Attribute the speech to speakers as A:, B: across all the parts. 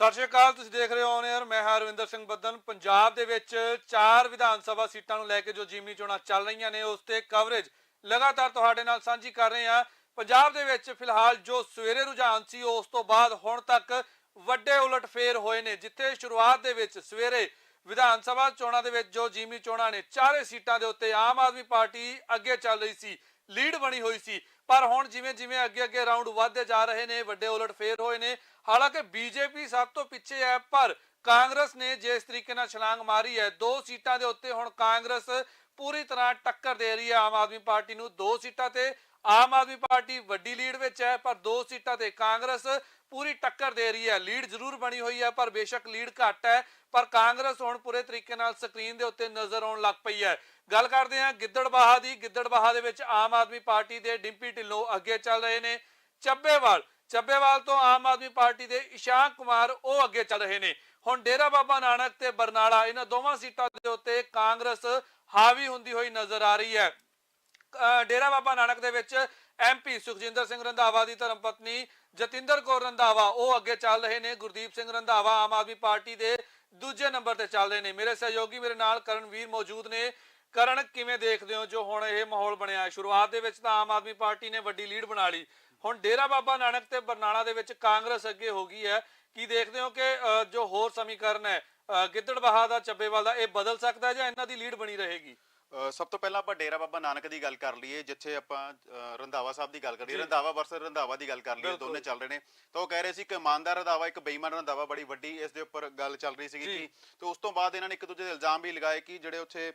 A: ਸਤਿ ਸ਼੍ਰੀ ਅਕਾਲ, ਤੁਸੀਂ ਦੇਖ ਰਹੇ ਹੋ ਔਨ 에ਅਰ ਮੈਂ ਹਾਂ ਰਵਿੰਦਰ ਸਿੰਘ ਬੱਦਨ। ਪੰਜਾਬ ਦੇ ਵਿੱਚ ਚਾਰ ਵਿਧਾਨ ਸਭਾ ਸੀਟਾਂ ਨੂੰ ਲੈ ਕੇ ਜੋ ਜਿਮਨੀ ਚੋਣਾਂ ਚੱਲ ਰਹੀਆਂ ਨੇ, ਉਸ ਤੇ ਕਵਰੇਜ ਲਗਾਤਾਰ ਤੁਹਾਡੇ ਨਾਲ ਸਾਂਝੀ ਕਰ ਰਹੇ ਹਾਂ। ਪੰਜਾਬ ਦੇ ਵਿੱਚ ਫਿਲਹਾਲ ਜੋ ਸਵੇਰੇ ਰੁਝਾਨ ਸੀ, ਉਸ ਤੋਂ ਬਾਅਦ ਹੁਣ ਤੱਕ ਵੱਡੇ ਉਲਟਫੇਰ ਹੋਏ ਨੇ, ਜਿੱਥੇ ਸ਼ੁਰੂਆਤ ਦੇ ਵਿੱਚ ਸਵੇਰੇ ਵਿਧਾਨ ਸਭਾ ਚੋਣਾਂ ਦੇ ਵਿੱਚ ਜੋ ਜਿਮਨੀ ਚੋਣਾਂ ਨੇ, ਚਾਰੇ ਸੀਟਾਂ ਦੇ ਉੱਤੇ ਆਮ ਆਦਮੀ ਪਾਰਟੀ ਅੱਗੇ ਚੱਲ ਰਹੀ ਸੀ, ਲੀਡ ਬਣੀ ਹੋਈ ਸੀ। ਪਰ ਹੁਣ ਜਿਵੇਂ ਜਿਵੇਂ ਅੱਗੇ ਅੱਗੇ ਰਾਉਂਡ ਵਧਦੇ ਜਾ ਰਹੇ ਨੇ, ਵੱਡੇ ਉਲਟਫੇਰ ਹੋਏ ਨੇ ਹਾਲਾਂਕਿ ਬੀਜੇਪੀ ਸਭ ਤੋਂ ਪਿੱਛੇ ਹੈ, ਪਰ ਕਾਂਗਰਸ ਨੇ ਜਿਸ ਤਰੀਕੇ ਨਾਲ ਛਲਾਂਗ ਮਾਰੀ ਹੈ, ਦੋ ਸੀਟਾਂ ਦੇ ਉੱਤੇ ਹੁਣ ਕਾਂਗਰਸ ਪੂਰੀ ਤਰ੍ਹਾਂ ਟੱਕਰ ਦੇ ਰਹੀ ਹੈ ਆਮ ਆਦਮੀ ਪਾਰਟੀ ਨੂੰ। ਦੋ ਸੀਟਾਂ ਤੇ ਆਮ ਆਦਮੀ ਪਾਰਟੀ ਵੱਡੀ ਲੀਡ ਵਿੱਚ ਹੈ, ਪਰ ਦੋ ਸੀਟਾਂ ਤੇ ਕਾਂਗਰਸ ਪੂਰੀ ਟੱਕਰ ਦੇ ਰਹੀ ਹੈ। ਲੀਡ ਜ਼ਰੂਰ ਬਣੀ ਹੋਈ ਹੈ, ਪਰ ਬੇਸ਼ੱਕ ਲੀਡ ਘੱਟ ਹੈ, ਪਰ ਕਾਂਗਰਸ ਹੁਣ ਪੂਰੇ ਤਰੀਕੇ ਨਾਲ ਸਕਰੀਨ ਦੇ ਉੱਤੇ ਨਜ਼ਰ ਆਉਣ ਲੱਗ ਪਈ ਹੈ। ਗੱਲ ਕਰਦੇ ਹਾਂ ਗਿੱਦੜਬਾਹਾ ਦੀ। ਗਿੱਦੜਬਾਹਾ ਦੇ ਵਿੱਚ ਆਮ ਆਦਮੀ ਪਾਰਟੀ ਦੇ ਡਿੰਪੀ ਢਿੱਲੋਂ ਅੱਗੇ ਚੱਲ ਰਹੇ ਨੇ। ਚੱਬੇਵਾਲ ਚੱਬੇਵਾਲ ਤੋਂ ਆਮ ਆਦਮੀ ਪਾਰਟੀ ਦੇ ਇਸ਼ਾਕ ਕੁਮਾਰ ਉਹ ਅੱਗੇ ਚੱਲ ਰਹੇ ਨੇ। ਹੁਣ ਡੇਰਾ ਬਾਬਾ ਨਾਨਕ ਤੇ ਬਰਨਾਲਾ, ਇਹਨਾਂ ਦੋਵਾਂ ਸੀਟਾਂ ਦੇ ਉੱਤੇ ਕਾਂਗਰਸ ਹਾਵੀ ਹੁੰਦੀ ਹੋਈ ਨਜ਼ਰ ਆ ਰਹੀ ਹੈ। ਅਹ ਡੇਰਾ ਬਾਬਾ ਨਾਨਕ ਦੇ ਵਿੱਚ ਐਮਪੀ ਸੁਖਜਿੰਦਰ ਸਿੰਘ ਰੰਧਾਵਾ ਦੀ ਧਰਮ ਪਤਨੀ ਜਤਿੰਦਰ ਕੌਰ ਰੰਧਾਵਾ ਉਹ ਅੱਗੇ ਚੱਲ ਰਹੇ ਨੇ। ਗੁਰਦੀਪ ਸਿੰਘ ਰੰਧਾਵਾ ਆਮ ਆਦਮੀ ਪਾਰਟੀ ਦੇ ਦੂਜੇ ਨੰਬਰ ਤੇ ਚੱਲ ਰਹੇ ਨੇ। ਮੇਰੇ ਸਹਿਯੋਗੀ ਮੇਰੇ ਨਾਲ ਕਰਨਵੀਰ ਮੌਜੂਦ ਨੇ। ਕਰਨ, ਕਿਵੇਂ ਦੇਖਦੇ ਹੋ ਜੋ ਹੁਣ ਇਹ ਮਾਹੌਲ ਬਣਿਆ ਸ਼ੁਰੂਆਤ ਦੇ ਵਿੱਚ ਤਾਂ ਆਮ ਆਦਮੀ ਪਾਰਟੀ ਨੇ ਵੱਡੀ ਲੀਡ ਬਣਾ ਲਈ। ਹੁਣ ਡੇਰਾ ਬਾਬਾ ਨਾਨਕ ਤੇ ਬਰਨਾਲਾ ਦੇ ਵਿੱਚ ਕਾਂਗਰਸ ਅੱਗੇ ਹੋ ਗਈ ਹੈ ਕੀ ਦੇਖਦੇ ਹੋ ਕਿ ਜੋ ਹੋਰ ਸਮੀਕਰਨ ਹੈ ਗਿੱਦੜਬਾਹਾ ਦਾ ਚੱਬੇਵਾਲ ਦਾ ਇਹ ਬਦਲ ਸਕਦਾ ਹੈ ਜਾਂ ਇਹਨਾਂ ਦੀ ਲੀਡ ਬਣੀ ਰਹੇਗੀ
B: ਸਭ ਤੋਂ ਪਹਿਲਾਂ ਆਪਾਂ ਡੇਰਾ ਬਾਬਾ ਨਾਨਕ ਦੀ ਗੱਲ ਕਰ ਲਈਏ ਜਿੱਥੇ ਆਪਾਂ ਰੰਧਾਵਾ ਸਾਹਿਬ ਦੀ ਗੱਲ ਕਰੀਏ। ਰੰਧਾਵਾ ਵਰਸਸ ਰੰਧਾਵਾ ਦੀ ਗੱਲ ਕਰ ਲਈਏ। ਦੋਨੇ ਚੱਲ ਰਹੇ ਨੇ ਤਾਂ ਉਹ ਕਹਿ ਰਹੇ ਸੀ ਕਿ ਇਮਾਨਦਾਰ ਰੰਧਾਵਾ ਇੱਕ ਬੇਈਮਾਨ ਰੰਧਾਵਾ ਬੜੀ ਵੱਡੀ ਇਸ ਦੇ ਉੱਪਰ ਗੱਲ ਚੱਲ ਰਹੀ ਸੀਗੀ। ਕਿ ਤੇ ਉਸ ਤੋਂ ਬਾਅਦ ਇਹਨਾਂ ਨੇ ਇੱਕ ਦੂਜੇ ਦੇ ਇਲਜ਼ਾਮ ਵੀ ਲਗਾਏ ਕਿ ਜਿਹੜੇ ਉੱਥੇ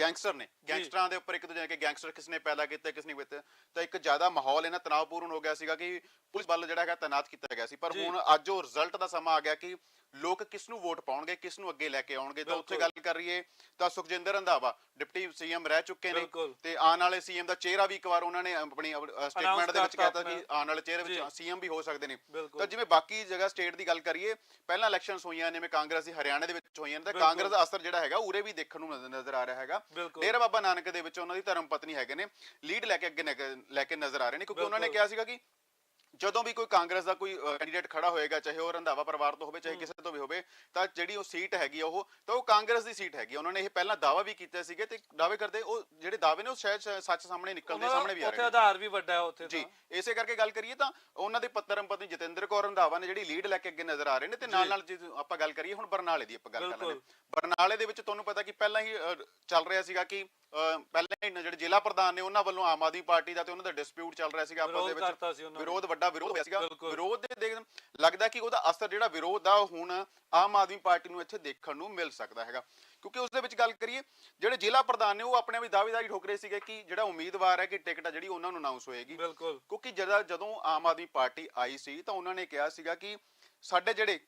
B: ਗੈਂਗਸਟਰ ਨੇ ਗੈਂਗਸਟਰਾਂ ਦੇ ਉੱਪਰ ਇੱਕ ਦੂਜੇ ਨੇ ਕਿ ਗੈਂਗਸਟਰ ਕਿਸ ਨੇ ਪੈਦਾ ਕੀਤੇ ਕਿਸ ਨੇ ਕੀਤੇ ਤਾਂ ਇੱਕ ਜ਼ਿਆਦਾ ਮਾਹੌਲ ਇਹਨਾਂ ਤਣਾਅਪੂਰਨ ਹੋ ਗਿਆ ਸੀਗਾ ਕਿ ਪੁਲਿਸ ਬਲ ਜਿਹੜਾ ਹੈਗਾ ਤੈਨਾਤ ਕੀਤਾ ਗਿਆ ਸੀ ਪਰ। ਹੁਣ ਅੱਜ ਉਹ ਰਿਜ਼ਲਟ ਦਾ ਸਮਾਂ ਆ ਗਿਆ ਕਿ ਲੋਕ ਕਿਸ ਨੂੰ ਵੋਟ ਪਾਉਣਗੇ ਕਿਸ ਨੂੰ ਅੱਗੇ ਲੈ ਕੇ ਆਉਣਗੇ ਤਾਂ ਉੱਥੇ। ਗੱਲ ਕਰ ਰਹੀਏ ਤਾਂ ਸੁਖਜਿੰਦਰ ਰੰਧਾਵਾ ਡਿਪਟੀ ਸੀਐਮ ਰਹਿ ਚੁੱਕੇ ਨੇ। ਤੇ ਆਉਣ ਵਾਲੇ ਸੀਐਮ ਦਾ ਚਿਹਰਾ ਵੀ ਇੱਕ ਵਾਰ ਉਹਨਾਂ ਨੇ ਆਪਣੀ ਸਟੇਟਮੈਂਟ ਦੇ ਵਿੱਚ ਕਹਿਤਾ ਕਿ। ਆਉਣ ਵਾਲੇ ਚਿਹਰੇ। ਵਿੱਚ ਸੀਐਮ ਵੀ ਹੋ ਸਕਦੇ ਨੇ। ਤਾਂ ਜਿਵੇਂ ਬਾਕੀ ਜਗ੍ਹਾ ਸਟੇਟ ਦੀ ਗੱਲ ਕਰੀਏ ਪਹਿਲਾਂ ਇਲੈਕਸ਼ਨਸ ਹੋਈਆਂ ਨੇ ਜਿਵੇਂ ਕਾਂਗਰਸ ਦੀ ਹਰਿਆਣਾ ਦੇ ਵਿੱਚ ਹੋਈਆਂ ਨੇ ਤਾਂ। ਕਾਂਗਰਸ ਦਾ ਅਸਰ ਜਿਹੜਾ ਹੈਗਾ ਉਰੇ ਵੀ ਦੇਖਣ ਨੂੰ ਨਜ਼ਰ ਆ ਰਿਹਾ ਹੈਗਾ। ਡੇਰਾ ਬਾਬਾ ਨਾਨਕ ਦੇ ਵਿੱਚ ਉਹਨਾਂ ਦੀ ਧਰਮ ਪਤਨੀ ਹੈਗੇ ਨੇ ਲੀਡ ਲੈ ਕੇ ਅੱਗੇ ਨਗ- ਲੈ ਕੇ ਨਜ਼ਰ ਆ ਰਹੇ ਨੇ ਕਿਉਂਕਿ ਉਹਨਾਂ ਨੇ। ਕਿਹਾ ਸੀਗਾ ਕਿ ਜਦੋਂ ਵੀ ਕੋਈ ਕਾਂਗਰਸ ਦਾ ਕੋਈ ਕੈਂਡੀਡੇਟ ਖੜਾ ਹੋਏਗਾ ਚਾਹੇ ਉਹ ਰੰਧਾਵਾ ਪਰਿਵਾਰ ਤੋਂ ਹੋਵੇ ਚਾਹੇ ਕਿਸੇ ਤੋਂ ਵੀ ਹੋਵੇ ਤਾਂ ਜਿਹੜੀ ਉਹ ਸੀਟ ਹੈਗੀ ਉਹ ਤਾਂ ਉਹ ਕਾਂਗਰਸ ਦੀ ਸੀਟ ਹੈਗੀ। ਉਹਨਾਂ ਨੇ ਇਹ ਪਹਿਲਾਂ ਦਾਅਵਾ ਵੀ ਕੀਤਾ ਸੀਗੇ ਤੇ ਦਾਅਵੇ ਕਰਦੇ ਉਹ ਜਿਹੜੇ ਦਾਅਵੇ ਨੇ ਉਹ ਸ਼ਾਇਦ ਸੱਚ ਸਾਹਮਣੇ ਨਿਕਲਦੇ ਸਾਹਮਣੇ ਵੀ ਆ
A: ਉੱਥੇ
B: ਰਹੇ ਨੇ
A: ਆਧਾਰ ਵੀ ਵੱਡਾ ਹੈ ਉੱਥੇ
B: ਜੀ ਇਸੇ ਕਰਕੇ ਗੱਲ ਕਰੀਏ ਤਾਂ ਉਹਨਾਂ ਦੇ ਪੱਤਰਮ ਪਤਨੀ ਜਤਿੰਦਰ ਕੌਰ ਰੰਧਾਵਾ ਨੇ ਜਿਹੜੀ ਲੀਡ ਲੈ ਕੇ ਅੱਗੇ ਨਜ਼ਰ ਆ ਰਹੇ ਨੇ ਤੇ ਨਾਲ। ਨਾਲ ਜੇ ਆਪਾਂ ਗੱਲ ਕਰੀਏ ਹੁਣ ਬਰਨਾਲੇ ਦੀ ਆਪਾਂ ਗੱਲ ਕਰ ਲੈਂਦੇ। ਬਰਨਾਲੇ ਦੇ ਵਿੱਚ ਤੁਹਾਨੂੰ ਪਤਾ ਕਿ ਪਹਿਲਾਂ ਹੀ ਚੱਲ ਰਿਹਾ ਸੀਗਾ ਕਿ ਪਹਿਲਾਂ ਹੀ ਜਿਹੜੇ ਜ਼ਿਲ੍ਹਾ ਪ੍ਰਧਾਨ ਨੇ ਉਹਨਾਂ ਵੱਲੋਂ ਆਮ ਆਦਮੀ ਪਾਰਟੀ ਦਾ ਤੇ ਉਹਨਾਂ ਦਾ ਡਿਸਪਿਊਟ ਚੱਲ ਰਿਹਾ ਸੀਗਾ ਆਪਸ ਦੇ ਵਿੱਚ। ਵਿਰੋਧ ਵੱਡਾ ਵਿਰੋਧ ਹੋਇਆ ਸੀਗਾ। ਵਿਰੋਧ ਦੇ ਦੇਖ ਲੱਗਦਾ ਕਿ ਉਹਦਾ ਅਸਰ ਜਿਹੜਾ ਵਿਰੋਧ ਦਾ ਉਹ ਹੁਣ ਆਮ ਆਦਮੀ ਪਾਰਟੀ ਨੂੰ ਇੱਥੇ ਦੇਖਣ ਨੂੰ ਮਿਲ ਸਕਦਾ ਹੈਗਾ। ਕਿਉਂਕਿ ਉਸ ਦੇ ਵਿੱਚ ਗੱਲ ਕਰੀਏ ਜਿਹੜੇ ਜ਼ਿਲ੍ਹਾ ਪ੍ਰਧਾਨ ਨੇ ਉਹ ਆਪਣੇ ਵੀ ਦਾਅਵੇਦਾਰੀ ਠੋਕ ਰਹੇ ਸੀਗੇ ਕਿ ਜਿਹੜਾ ਉਮੀਦਵਾਰ ਹੈ ਕਿ ਟਿਕਟ ਆ ਜਿਹੜੀ ਉਹਨਾਂ ਨੂੰ ਅਨਾਉਂਸ ਹੋਏਗੀ।
A: ਬਿਲਕੁਲ।
B: ਕਿਉਂਕਿ ਜਦੋਂ ਜਦੋਂ ਆਮ ਆਦਮੀ ਪਾਰਟੀ ਆਈ ਸੀ ਤਾਂ ਉਹਨਾਂ ਨੇ ਕਿਹਾ ਸੀਗਾ ਕਿ ਸਾਡੇ ਜਿਹੜੇ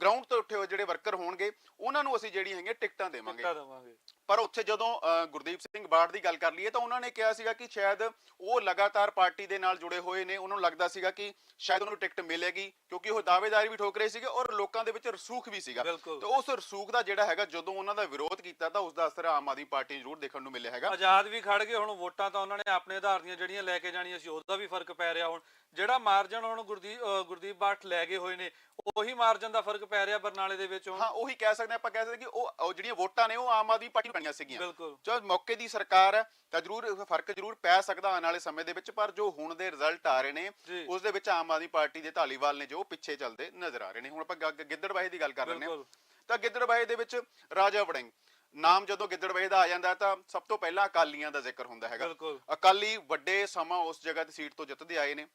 B: ਗਰਾਊਂਡ ਤੋਂ ਉੱਠੇ ਹੋਏ ਜਿਹੜੇ ਵਰਕਰ ਹੋਣਗੇ ਉਹਨਾਂ ਨੂੰ ਅਸੀਂ ਜਿਹੜੀ ਹੈਗੀਆਂ ਟਿਕਟਾਂ ਦੇਵਾਂਗੇ।
A: ਟਿਕਟਾਂ ਦੇਵਾਂਗੇ।
B: ਪਰ ਉੱਥੇ ਜਦੋਂ ਗੁਰਦੀਪ ਸਿੰਘ ਬਾੜ ਦੀ ਗੱਲ ਕਰ ਲਈਏ ਤਾਂ ਉਹਨਾਂ ਨੇ ਕਿਹਾ ਸੀਗਾ ਕਿ ਸ਼ਾਇਦ ਉਹ ਲਗਾਤਾਰ ਪਾਰਟੀ ਦੇ ਨਾਲ ਜੁੜੇ ਹੋਏ ਨੇ। ਉਹਨਾਂ ਨੂੰ ਲੱਗਦਾ ਸੀਗਾ ਕਿ ਸ਼ਾਇਦ ਉਹਨੂੰ ਟਿਕਟ ਮਿਲੇਗੀ ਕਿਉਂਕਿ ਉਹ ਦਾਅਵੇਦਾਰੀ ਵੀ ਠੋਕ ਰਹੇ ਸੀਗੇ ਔਰ ਲੋਕਾਂ ਦੇ ਵਿੱਚ ਰਸੂਖ ਵੀ ਸੀਗਾ। ਤੇ ਉਸ ਰਸੂਖ ਦਾ ਜਿਹੜਾ ਹੈਗਾ ਜਦੋਂ ਉਹਨਾਂ ਦਾ ਵਿਰੋਧ ਕੀਤਾ ਤਾਂ ਉਸ ਦਾ ਅਸਰ ਆਮ ਆਦਮੀ ਪਾਰਟੀ ਨੂੰ ਜ਼ਰੂਰ ਦੇਖਣ ਨੂੰ ਮਿਲਿਆ ਹੈਗਾ।
A: ਆਜ਼ਾਦ ਵੀ ਖੜ ਗਏ ਹੁਣ ਵੋਟਾਂ ਤਾਂ ਉਹਨਾਂ ਨੇ ਆਪਣੇ ਆਧਾਰ ਦੀਆਂ ਜਿਹੜੀਆਂ ਲੈ ਕੇ ਜਾਣੀਆਂ ਸੀ ਉਹਦਾ ਵੀ ਫ਼ਰਕ ਪੈ ਰਿਹਾ ਹੁਣ। ਜਿਹੜਾ ਮਾਰਜਨ ਹੁਣ ਗੁਰਦੀਪ ਗੁਰਦੀਪ ਬਾਠ ਲੈ ਗਏ ਹੋਏ ਨੇ ਉਹੀ ਮਾਰਜਨ ਦਾ ਫ਼ਰਕ ਪੈ ਰਿਹਾ ਬਰਨਾਲੇ ਦੇ ਵਿੱਚ
B: ਹਾਂ ਉਹੀ ਕਹਿ ਸਕਦੇ ਆਪਾਂ ਕਹਿ ਸਕਦੇ ਕਿ ਉਹ ਜਿਹੜੀਆਂ ਵੋਟਾਂ ਨੇ ਉਹ ਆਮ ਆਦਮੀ ਪਾਰਟੀ ਨੂੰ ਬਣੀਆਂ ਸੀਗੀਆਂ।
A: ਬਿਲਕੁਲ।
B: ਮੌਕੇ ਦੀ ਸਰਕਾਰ ਹੈ ਤਾਂ ਜ਼ਰੂਰ ਫ਼ਰਕ ਜ਼ਰੂਰ ਪੈ ਸਕਦਾ ਆਉਣ ਵਾਲੇ ਸਮੇਂ ਦੇ ਵਿੱਚ ਪਰ ਜੋ ਹੁਣ ਦੇ ਰਿਜ਼ਲਟ ਆ ਰਹੇ ਨੇ। ਉਸ ਦੇ ਵਿੱਚ ਆਮ ਆਦਮੀ ਪਾਰਟੀ ਦੇ ਧਾਲੀਵਾਲ ਨੇ ਜੋ ਪਿੱਛੇ ਚੱਲਦੇ ਨਜ਼ਰ ਆ ਰਹੇ ਨੇ। ਹੁਣ ਆਪਾਂ ਗਿੱਦੜਬਾਹੇ ਦੀ ਗੱਲ ਕਰ ਲੈਂਦੇ ਹਾਂ।
A: ਬਿਲਕੁਲ।
B: ਤਾਂ ਗਿੱਦੜਬਾਹੇ ਦੇ ਵਿੱਚ ਰਾਜਾ ਵੜਿੰਗ ਨਾਮ ਜਦੋਂ ਗਿੱਦੜਬਾਹੇ ਦਾ ਆ ਜਾਂਦਾ ਤਾਂ ਸਭ ਤੋਂ ਪਹਿਲਾਂ ਅਕਾਲੀਆਂ ਦਾ ਜ਼ਿਕਰ ਹੁੰਦਾ ਹੈਗਾ। ਅਕਾਲੀ ਵੱਡੇ ਸਮਾਂ ਉਸ ਜਗ੍ਹਾ ਤੇ ਸੀਟ ਤੋਂ ਜਿੱਤਦੇ ਆਏ ਨੇ।